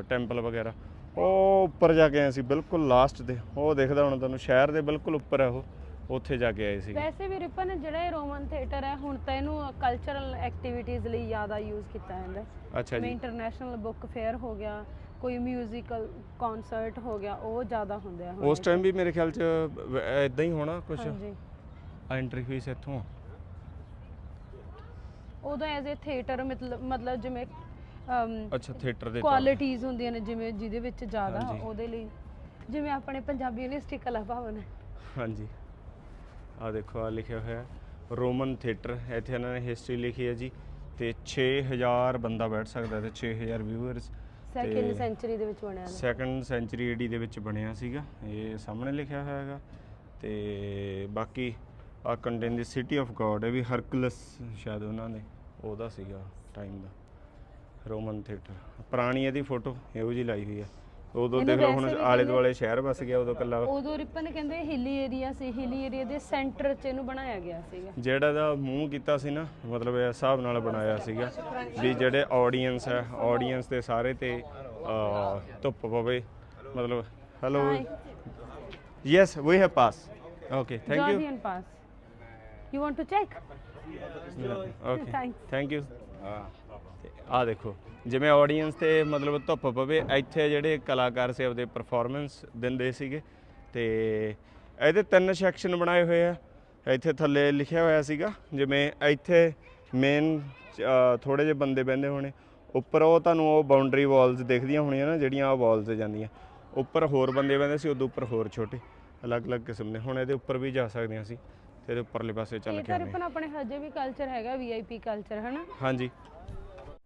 Speaker 1: ਟੈਂਪਲ ਵਗੈਰਾ ਉਹ ਉੱਪਰ ਜਾ ਕੇ ਆਏ ਸੀ ਬਿਲਕੁਲ ਲਾਸਟ ਤੇ। ਉਹ ਦਿਖਦਾ ਹੁਣ ਤੁਹਾਨੂੰ ਸ਼ਹਿਰ ਦੇ ਬਿਲਕੁਲ ਉੱਪਰ ਹੈ ਉਹ। ਉੱਥੇ ਜਾ ਕੇ ਆਏ ਸੀ
Speaker 2: ਵੈਸੇ ਵੀ ਰਿਪਨ ਜਿਹੜਾ ਇਹ ਰੋਮਨ ਥੀਏਟਰ ਹੈ ਹੁਣ ਤਾਂ ਇਹਨੂੰ ਕਲਚਰਲ ਐਕਟੀਵਿਟੀਜ਼ ਲਈ ਜ਼ਿਆਦਾ ਯੂਜ਼ ਕੀਤਾ ਜਾਂਦਾ ਹੈ।
Speaker 1: ਅੱਛਾ ਜੀ।
Speaker 2: ਇੰਟਰਨੈਸ਼ਨਲ ਬੁੱਕ ਫੇਅਰ ਹੋ ਗਿਆ ਕੋਈ ਮਿਊਜ਼ੀਕਲ ਕਨਸਰਟ ਹੋ ਗਿਆ ਉਹ ਜ਼ਿਆਦਾ ਹੁੰਦੇ ਆ ਹੁਣ
Speaker 1: ਉਸ ਟਾਈਮ ਵੀ ਮੇਰੇ ਖਿਆਲ ਚ ਇਦਾਂ ਹੀ ਹੋਣਾ ਕੁਝ
Speaker 2: ਹਾਂਜੀ।
Speaker 1: ਐਂਟਰੀ ਫੀਸ ਇੱਥੋਂ।
Speaker 2: ਉਦੋਂ ਐਜ਼ ਅ ਥੀਏਟਰ ਮਤਲਬ ਮਤਲਬ ਜਿਵੇਂ
Speaker 1: ਅੱਛਾ ਥੀਏਟਰ ਦੇ।
Speaker 2: ਕੁਆਲਿਟੀਆਂ ਹੁੰਦੀਆਂ ਨੇ ਜਿਵੇਂ ਜਿਹਦੇ ਵਿੱਚ ਜ਼ਿਆਦਾ
Speaker 1: ਹਾਂਜੀ।
Speaker 2: ਉਹਦੇ ਲਈ। ਜਿਵੇਂ ਆਪਣੇ ਪੰਜਾਬੀ ਯੂਨੀਵਰਸਿਟੀ ਕਲਾ ਭਵਨ ਹੈ
Speaker 1: ਹਾਂਜੀ। ਆ ਦੇਖੋ ਆ ਲਿਖਿਆ ਹੋਇਆ ਹੈ, ਰੋਮਨ ਥੀਏਟਰ ਇੱਥੇ ਇਹਨਾਂ ਨੇ ਹਿਸਟਰੀ ਲਿਖੀ ਹੈ ਜੀ। ਤੇ 6000 ਬੰਦਾ ਬੈਠ ਸਕਦਾ ਤੇ 6000 ਵਿਊਅਰਸ
Speaker 2: ਸੈਕਿੰਡ ਸੈਂਚਰੀ ਦੇ ਵਿੱਚ ਬਣਿਆ ਨੇ।
Speaker 1: ਸੈਕੰਡ ਸੈਂਚਰੀ ਏਡੀ ਦੇ ਵਿੱਚ ਬਣਿਆ ਸੀਗਾ। ਇਹ ਸਾਹਮਣੇ ਲਿਖਿਆ ਹੋਇਆ ਹੈਗਾ। ਤੇ ਬਾਕੀ ਆ ਕੰਟੇਨ ਦੀ ਸਿਟੀ ਆਫ ਗੋਡ ਇਹ ਵੀ ਹਰਕਲਸ ਸ਼ਾਇਦ ਉਹਨਾਂ ਦੇ ਉਹਦਾ ਸੀਗਾ ਟਾਈਮ ਦਾ। Roman theatre. ਪੁਰਾਣੀ ਇਹਦੀ ਫੋਟੋ ਇਹੋ ਜੀ ਲਾਈ ਹੋਈ ਹੈ ਉਦੋਂ ਦੇਖ ਲਓ ਹੁਣ ਆਲੇ ਦੁਆਲੇ ਸ਼ਹਿਰ ਵਸ ਗਿਆ ਉਦੋਂ ਕੱਲਾ
Speaker 2: ਉਦੋਂ ਰਿਪਨ ਕਹਿੰਦੇ ਹਿਲੀ ਏਰੀਆ ਸੀ ਹਿਲੀ ਏਰੀਆ ਦੇ ਸੈਂਟਰ 'ਚ ਇਹਨੂੰ ਬਣਾਇਆ ਗਿਆ ਸੀਗਾ।
Speaker 1: ਜਿਹੜਾ ਦਾ ਮੂੰਹ ਕੀਤਾ ਸੀ ਨਾ ਮਤਲਬ ਇਹ ਹਿਸਾਬ ਨਾਲ ਬਣਾਇਆ ਸੀਗਾ ਵੀ ਜਿਹੜੇ ਆਡੀਅנס ਹੈ ਆਡੀਅנס ਦੇ ਸਾਰੇ ਤੇ ਧੁੱਪ ਪਵੇ। ਮਤਲਬ hello yes we have pass okay thank you
Speaker 2: Jordanian pass you want to check
Speaker 1: okay thank you ਹਾਂ ਆ ਦੇਖੋ ਜਿਵੇਂ ਆਡੀਅנס ਤੇ ਮਤਲਬ ਧੁੱਪ ਪਵੇ ਇੱਥੇ ਜਿਹੜੇ ਕਲਾਕਾਰ ਸੀ ਆਪਦੇ ਪਰਫਾਰਮੈਂਸ ਦਿੰਦੇ ਸੀਗੇ ਤੇ ਇਹਦੇ ਤਿੰਨ ਸੈਕਸ਼ਨ ਬਣਾਏ ਹੋਏ ਆ। ਇੱਥੇ ਥੱਲੇ ਲਿਖਿਆ ਹੋਇਆ ਸੀਗਾ ਜਿਵੇਂ ਇੱਥੇ ਮੇਨ ਥੋੜੇ ਜਿਹੇ ਬੰਦੇ ਬਹਿੰਦੇ ਹੋਣੇ ਉੱਪਰ ਉਹ ਤੁਹਾਨੂੰ ਉਹ ਬਾਉਂਡਰੀ ਵਾਲਸ ਦਿਖਦੀਆਂ ਹੋਣੀਆਂ ਨਾ ਜਿਹੜੀਆਂ ਆ ਵਾਲਸ ਤੇ ਜਾਂਦੀਆਂ। ਉੱਪਰ ਹੋਰ ਬੰਦੇ ਬਹਿੰਦੇ ਸੀ ਉਦੋਂ ਉੱਪਰ ਹੋਰ ਛੋਟੇ ਅਲੱਗ-ਅਲੱਗ ਕਿਸਮ ਦੇ। ਹੁਣ ਇਹਦੇ ਉੱਪਰ ਵੀ ਜਾ ਸਕਦੇ ਹਾਂ ਅਸੀਂ ਤੇ ਇਹਦੇ ਉੱਪਰਲੇ ਪਾਸੇ ਚੱਲ ਕੇ ਆਉਂਦੇ
Speaker 2: ਰਿਪਨ ਆਪਣੇ ਹਜੇ ਵੀ ਕਲਚਰ ਹੈਗਾ ਵੀਆਈਪੀ ਕਲਚਰ ਹਨਾ?
Speaker 1: ਹਾਂ। ਹਾਂਜੀ।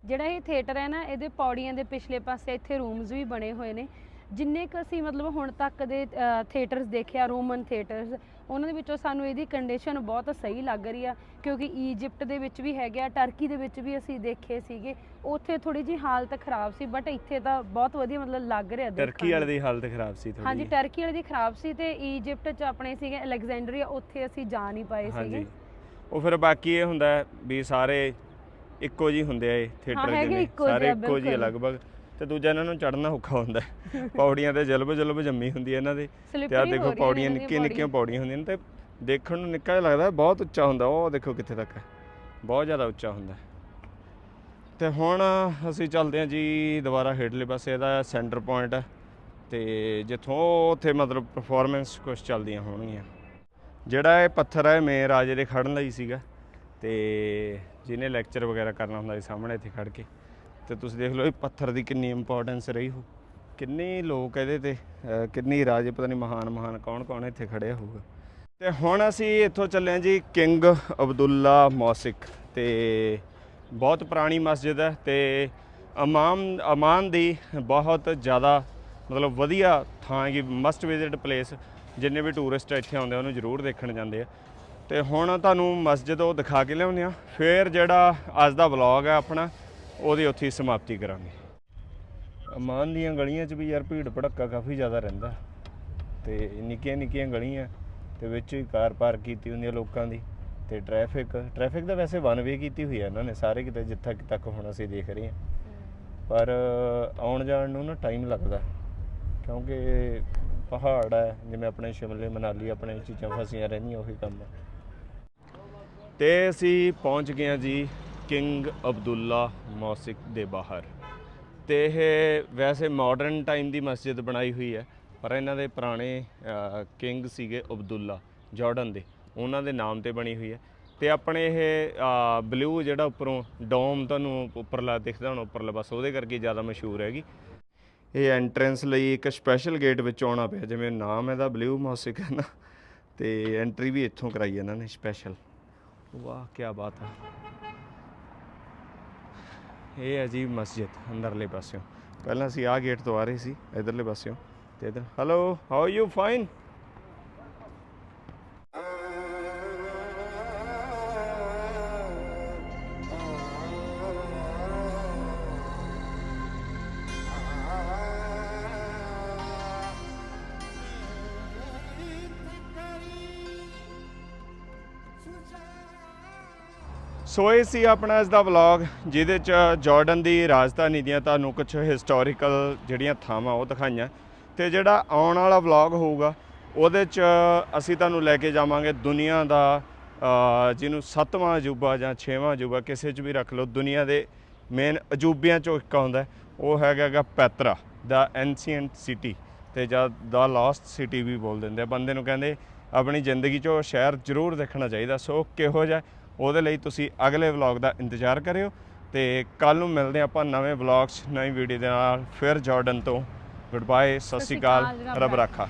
Speaker 2: ਜਿਹੜਾ ਇਹ ਥੀਏਟਰ ਹੈ ਨਾ ਇਹਦੇ ਪੌੜੀਆਂ ਦੇ ਪਿਛਲੇ ਪਾਸੇ ਇੱਥੇ ਰੂਮਸ ਵੀ ਬਣੇ ਹੋਏ ਨੇ। ਜਿੰਨੇ ਕ ਅਸੀਂ ਮਤਲਬ ਹੁਣ ਤੱਕ ਦੇ ਥੀਏਟਰਸ ਦੇਖਿਆ ਰੋਮਨ ਥੀਏਟਰਸ ਉਹਨਾਂ ਦੇ ਵਿੱਚੋਂ ਸਾਨੂੰ ਇਹਦੀ ਕੰਡੀਸ਼ਨ ਬਹੁਤ ਸਹੀ ਲੱਗ ਰਹੀ ਆ ਕਿਉਂਕਿ ਈਜਿਪਟ ਦੇ ਵਿੱਚ ਵੀ ਹੈਗੇ ਆ ਟਰਕੀ ਦੇ ਵਿੱਚ ਵੀ ਅਸੀਂ ਦੇਖੇ ਸੀਗੇ। ਉੱਥੇ ਥੋੜੀ ਜੀ ਹਾਲਤ ਖਰਾਬ ਸੀ ਬਟ ਇੱਥੇ ਤਾਂ ਬਹੁਤ ਵਧੀਆ ਮਤਲਬ ਲੱਗ ਰਿਹਾ ਦੇਖਣ
Speaker 1: ਟਰਕੀ ਵਾਲੇ। ਦੀ ਹਾਲਤ ਖਰਾਬ ਸੀ ਥੋੜੀ
Speaker 2: ਹਾਂਜੀ ਟਰਕੀ ਵਾਲੇ ਦੀ ਖਰਾਬ ਸੀ ਤੇ ਈਜਿਪਟ ਚ ਆਪਣੇ ਸੀਗੇ ਅਲੈਗਜ਼ੈਂਡਰੀਆ ਉੱਥੇ ਅਸੀਂ ਜਾ ਨਹੀਂ ਪਾਏ ਸੀਗੇ।
Speaker 1: ਉਹ ਫਿਰ ਬਾਕੀ ਇਹ ਹੁੰਦਾ ਵੀ ਸਾਰੇ ਇੱਕੋ ਜੀ ਹੁੰਦੇ ਆ ਇਹ ਥੀਏਟਰ
Speaker 2: ਹੈਗੇ ਇੱਕੋ
Speaker 1: ਸਾਰੇ ਇੱਕੋ ਜੀ
Speaker 2: ਬਿਲਕੁਲ।
Speaker 1: ਲਗਭਗ। ਤੇ ਦੂਜਾ ਇਹਨਾਂ ਨੂੰ ਚੜਨਾ ਔਖਾ ਹੁੰਦਾ ਹੈ। ਪੌੜੀਆਂ ਤੇ ਜਲਬ ਜਲਬ ਜੰਮੀ ਹੁੰਦੀ ਹੈ ਇਹਨਾਂ ਦੇ। ਤੇ ਆ
Speaker 2: Slippery ਹੋ
Speaker 1: ਦੇਖੋ
Speaker 2: ਰਹੀਆਂ
Speaker 1: ਪੌੜੀਆਂ
Speaker 2: ਇਹਨਾਂ ਦੀਆਂ
Speaker 1: ਨਿੱਕੀਆਂ ਨਿੱਕੀਆਂ ਪੌੜੀਆਂ ਹੁੰਦੀਆਂ ਨੇ ਤੇ ਦੇਖਣ ਨੂੰ ਨਿੱਕਾ ਜਿਹਾ ਲੱਗਦਾ ਬਹੁਤ ਉੱਚਾ ਹੁੰਦਾ ਉਹ ਦੇਖੋ ਕਿੱਥੇ ਤੱਕ ਹੈ। ਬਹੁਤ ਜ਼ਿਆਦਾ ਉੱਚਾ ਹੁੰਦਾ ਹੈ। ਤੇ ਹੁਣ ਅਸੀਂ ਚੱਲਦੇ ਹਾਂ ਜੀ ਦੁਬਾਰਾ ਹੇਠਲੇ ਪਾਸੇ ਇਹਦਾ ਸੈਂਟਰ ਪੁਆਇੰਟ ਹੈ। ਤੇ ਜਿੱਥੋਂ ਉੱਥੇ ਮਤਲਬ ਪਰਫਾਰਮੈਂਸ ਕੁਝ ਚੱਲਦੀਆਂ ਹੋਣਗੀਆਂ। ਜਿਹੜਾ ਇਹ ਪੱਥਰ ਹੈ ਮੇ ਰਾਜੇ ਦੇ ਖੜਨ ਲਈ ਸੀਗਾ। ਤੇ ਜਿਹਨੇ ਲੈਕਚਰ ਵਗੈਰਾ ਕਰਨਾ ਹੁੰਦਾ ਸੀ ਸਾਹਮਣੇ ਇੱਥੇ ਖੜ ਕੇ। ਤੇ ਤੁਸੀਂ ਦੇਖ ਲਓ ਇਹ ਪੱਥਰ ਦੀ ਕਿੰਨੀ ਇੰਪੋਰਟੈਂਸ ਰਹੀ ਹੋ ਕਿੰਨੇ ਲੋਕ ਇਹਦੇ ਤੇ, ਅਹ, ਕਿੰਨੀ ਰਾਜੇ ਪਤਾ ਨਹੀਂ ਮਹਾਨ ਮਹਾਨ ਕੌਣ ਕੌਣ ਇੱਥੇ ਖੜਿਆ ਹੋਊਗਾ। ਤੇ ਹੁਣ ਅਸੀਂ ਇੱਥੋਂ ਚੱਲੇ ਹਾਂ ਜੀ ਕਿੰਗ ਅਬਦੁੱਲਾ ਮੌਸਿਕ। ਤੇ ਬਹੁਤ ਪੁਰਾਣੀ ਮਸਜਿਦ ਹੈ ਤੇ ਅਮਾਮ ਅਮਾਨ ਦੀ ਬਹੁਤ ਜ਼ਿਆਦਾ ਮਤਲਬ ਵਧੀਆ ਥਾਂ ਹੈਗੀ ਮਸਟ ਵਿਜ਼ਿਟ ਪਲੇਸ ਜਿੰਨੇ ਵੀ ਟੂਰਿਸਟ ਇੱਥੇ ਆਉਂਦੇ ਆ, ਉਹਨੂੰ ਜ਼ਰੂਰ ਦੇਖਣ ਜਾਂਦੇ ਆ। ਤੇ ਹੁਣ ਤੁਹਾਨੂੰ ਮਸਜਿਦ ਉਹ ਦਿਖਾ ਕੇ ਲਿਆਉਂਦੇ ਆ ਫਿਰ ਜਿਹੜਾ ਅੱਜ ਦਾ ਵਲੌਗ ਹੈ ਆਪਣਾ, ਉਹਦੀ ਉੱਥੇ ਹੀ ਸਮਾਪਤੀ ਕਰਾਂਗੇ। ਅਮਾਨ ਦੀਆਂ ਗਲੀਆਂ 'ਚ ਵੀ ਯਾਰ ਭੀੜ ਭੜੱਕਾ ਕਾਫੀ ਜ਼ਿਆਦਾ ਰਹਿੰਦਾ। ਤੇ ਨਿੱਕੀਆਂ ਨਿੱਕੀਆਂ ਗਲੀਆਂ ਤੇ ਵਿੱਚ ਹੀ ਕਾਰ ਪਾਰਕ ਕੀਤੀ ਹੁੰਦੀ ਹੈ ਲੋਕਾਂ ਦੀ। ਤੇ ਟ੍ਰੈਫਿਕ ਟ੍ਰੈਫਿਕ ਤਾਂ ਵੈਸੇ ਵਨ ਵੇ ਕੀਤੀ ਹੋਈ ਹੈ ਇਹਨਾਂ ਨੇ, ਸਾਰੇ ਕਿਤੇ ਜਿੱਥਾ ਤੱਕ ਹੁਣ ਅਸੀਂ ਦੇਖ ਰਹੇ ਹਾਂ। ਪਰ ਆਉਣ ਜਾਣ ਨੂੰ ਨਾ ਟਾਈਮ ਲੱਗਦਾ। ਕਿਉਂਕਿ ਪਹਾੜ ਹੈ, ਜਿਵੇਂ ਆਪਣੇ ਸ਼ਿਮਲੇ, ਮਨਾਲੀ, ਆਪਣੇ ਚੀਜ਼ਾਂ ਫਸੀਆਂ ਰਹਿੰਦੀਆਂ, ਉਹੀ ਕੰਮ ਹੈ ਤੇ ਅਸੀਂ ਪਹੁੰਚ ਗਏ ਹਾਂ ਜੀ ਕਿੰਗ ਅਬਦੁੱਲਾ ਮੌਸਿਕ ਦੇ ਬਾਹਰ। ਤੇ ਇਹ ਵੈਸੇ ਮਾਡਰਨ ਟਾਈਮ ਦੀ ਮਸਜਿਦ ਬਣਾਈ ਹੋਈ ਹੈ, ਪਰ ਇਹਨਾਂ ਦੇ ਪੁਰਾਣੇ ਕਿੰਗ ਸੀਗੇ ਅਬਦੁੱਲਾ ਜਾਰਡਨ ਦੇ। ਉਹਨਾਂ ਦੇ ਨਾਮ ਤੇ ਬਣੀ ਹੋਈ ਹੈ। ਤੇ ਆਪਣੇ ਇਹ ਬਲੂ ਜਿਹੜਾ ਉੱਪਰੋਂ ਡੋਮ ਤੁਹਾਨੂੰ ਉੱਪਰਲਾ ਦਿਖਦਾ, ਹੁਣ ਉੱਪਰਲਾ ਬਸ ਉਹਦੇ ਕਰਕੇ ਜ਼ਿਆਦਾ ਮਸ਼ਹੂਰ ਹੈਗੀ। ਇਹ ਐਂਟਰੈਂਸ ਲਈ ਇੱਕ ਸਪੈਸ਼ਲ ਗੇਟ ਵਿੱਚ ਆਉਣਾ ਪਿਆ, ਜਿਵੇਂ ਨਾਮ ਇਹਦਾ ਬਲੂ ਮੌਸਿਕ ਹੈ ਨਾ। ਤੇ ਐਂਟਰੀ ਵੀ ਇੱਥੋਂ ਕਰਾਈ ਇਹਨਾਂ ਨੇ ਸਪੈਸ਼ਲ ਵਾਹ ਕੀ ਬਾਤ ਹੈ। ਇਹ ਅਜੀਬ ਮਸਜਿਦ, ਅੰਦਰਲੇ ਪਾਸਿਓਂ। ਪਹਿਲਾਂ ਅਸੀਂ ਆਹ ਗੇਟ ਤੋਂ ਆ ਰਹੇ ਸੀ, ਇਧਰਲੇ ਪਾਸਿਓਂ। ਤੇ ਇਧਰ hello how you fine so ਇਹ ਸੀ ਆਪਣਾ ਇਸ ਦਾ ਵਲੌਗ ਜਿਹਦੇ ਚ ਜਾਰਡਨ ਦੀ ਰਾਜਧਾਨੀ ਦੀਆਂ ਤੁਹਾਨੂੰ ਕੁਝ ਹਿਸਟੋਰੀਕਲ ਜਿਹੜੀਆਂ ਥਾਵਾਂ ਉਹ ਦਿਖਾਈਆਂ। ਤੇ ਜਿਹੜਾ ਆਉਣ ਵਾਲਾ ਵਲੌਗ ਹੋਊਗਾ, ਉਹਦੇ ਚ ਅਸੀਂ ਤੁਹਾਨੂੰ ਲੈ ਕੇ ਜਾਵਾਂਗੇ ਦੁਨੀਆ ਦਾ ਜਿਹਨੂੰ ਸੱਤਵਾਂ ਅਜੂਬਾ ਜਾਂ ਛੇਵਾਂ ਅਜੂਬਾ, ਕਿਸੇ ਚ ਵੀ ਰੱਖ ਲਓ, ਦੁਨੀਆ ਦੇ ਮੇਨ ਅਜੂਬਿਆਂ ਚੋਂ ਇੱਕ ਆਉਂਦਾ ਉਹ ਹੈਗਾ ਪੈਤਰਾ, ਦਾ ਐਂਸ਼ੀਅੰਟ ਸਿਟੀ ਤੇ ਜਾਂ ਦਾ ਲਾਸਟ ਸਿਟੀ ਵੀ ਬੋਲ ਦਿੰਦੇ ਆ। ਬੰਦੇ ਨੂੰ ਕਹਿੰਦੇ ਆਪਣੀ ਜ਼ਿੰਦਗੀ 'ਚੋਂ ਸ਼ਹਿਰ ਜ਼ਰੂਰ ਦੇਖਣਾ ਚਾਹੀਦਾ, ਸੋ ਕਿਹੋ ਜਿਹਾ ਉਹਦੇ ਲਈ ਤੁਸੀਂ ਅਗਲੇ ਵਲੌਗ ਦਾ ਇੰਤਜ਼ਾਰ ਕਰਿਓ ਤੇ ਕੱਲ ਨੂੰ ਮਿਲਦੇ ਆਪਾਂ ਨਵੇਂ ਵਲੌਗ 'ਚ ਨਵੀਂ ਵੀਡੀਓ ਦੇ ਨਾਲ। ਫਿਰ ਜਾਰਡਨ ਤੋਂ। ਗੁੱਡ ਬਾਏ ਸਤਿ ਸ਼੍ਰੀ ਅਕਾਲ ਰੱਬ ਰਾਖਾ।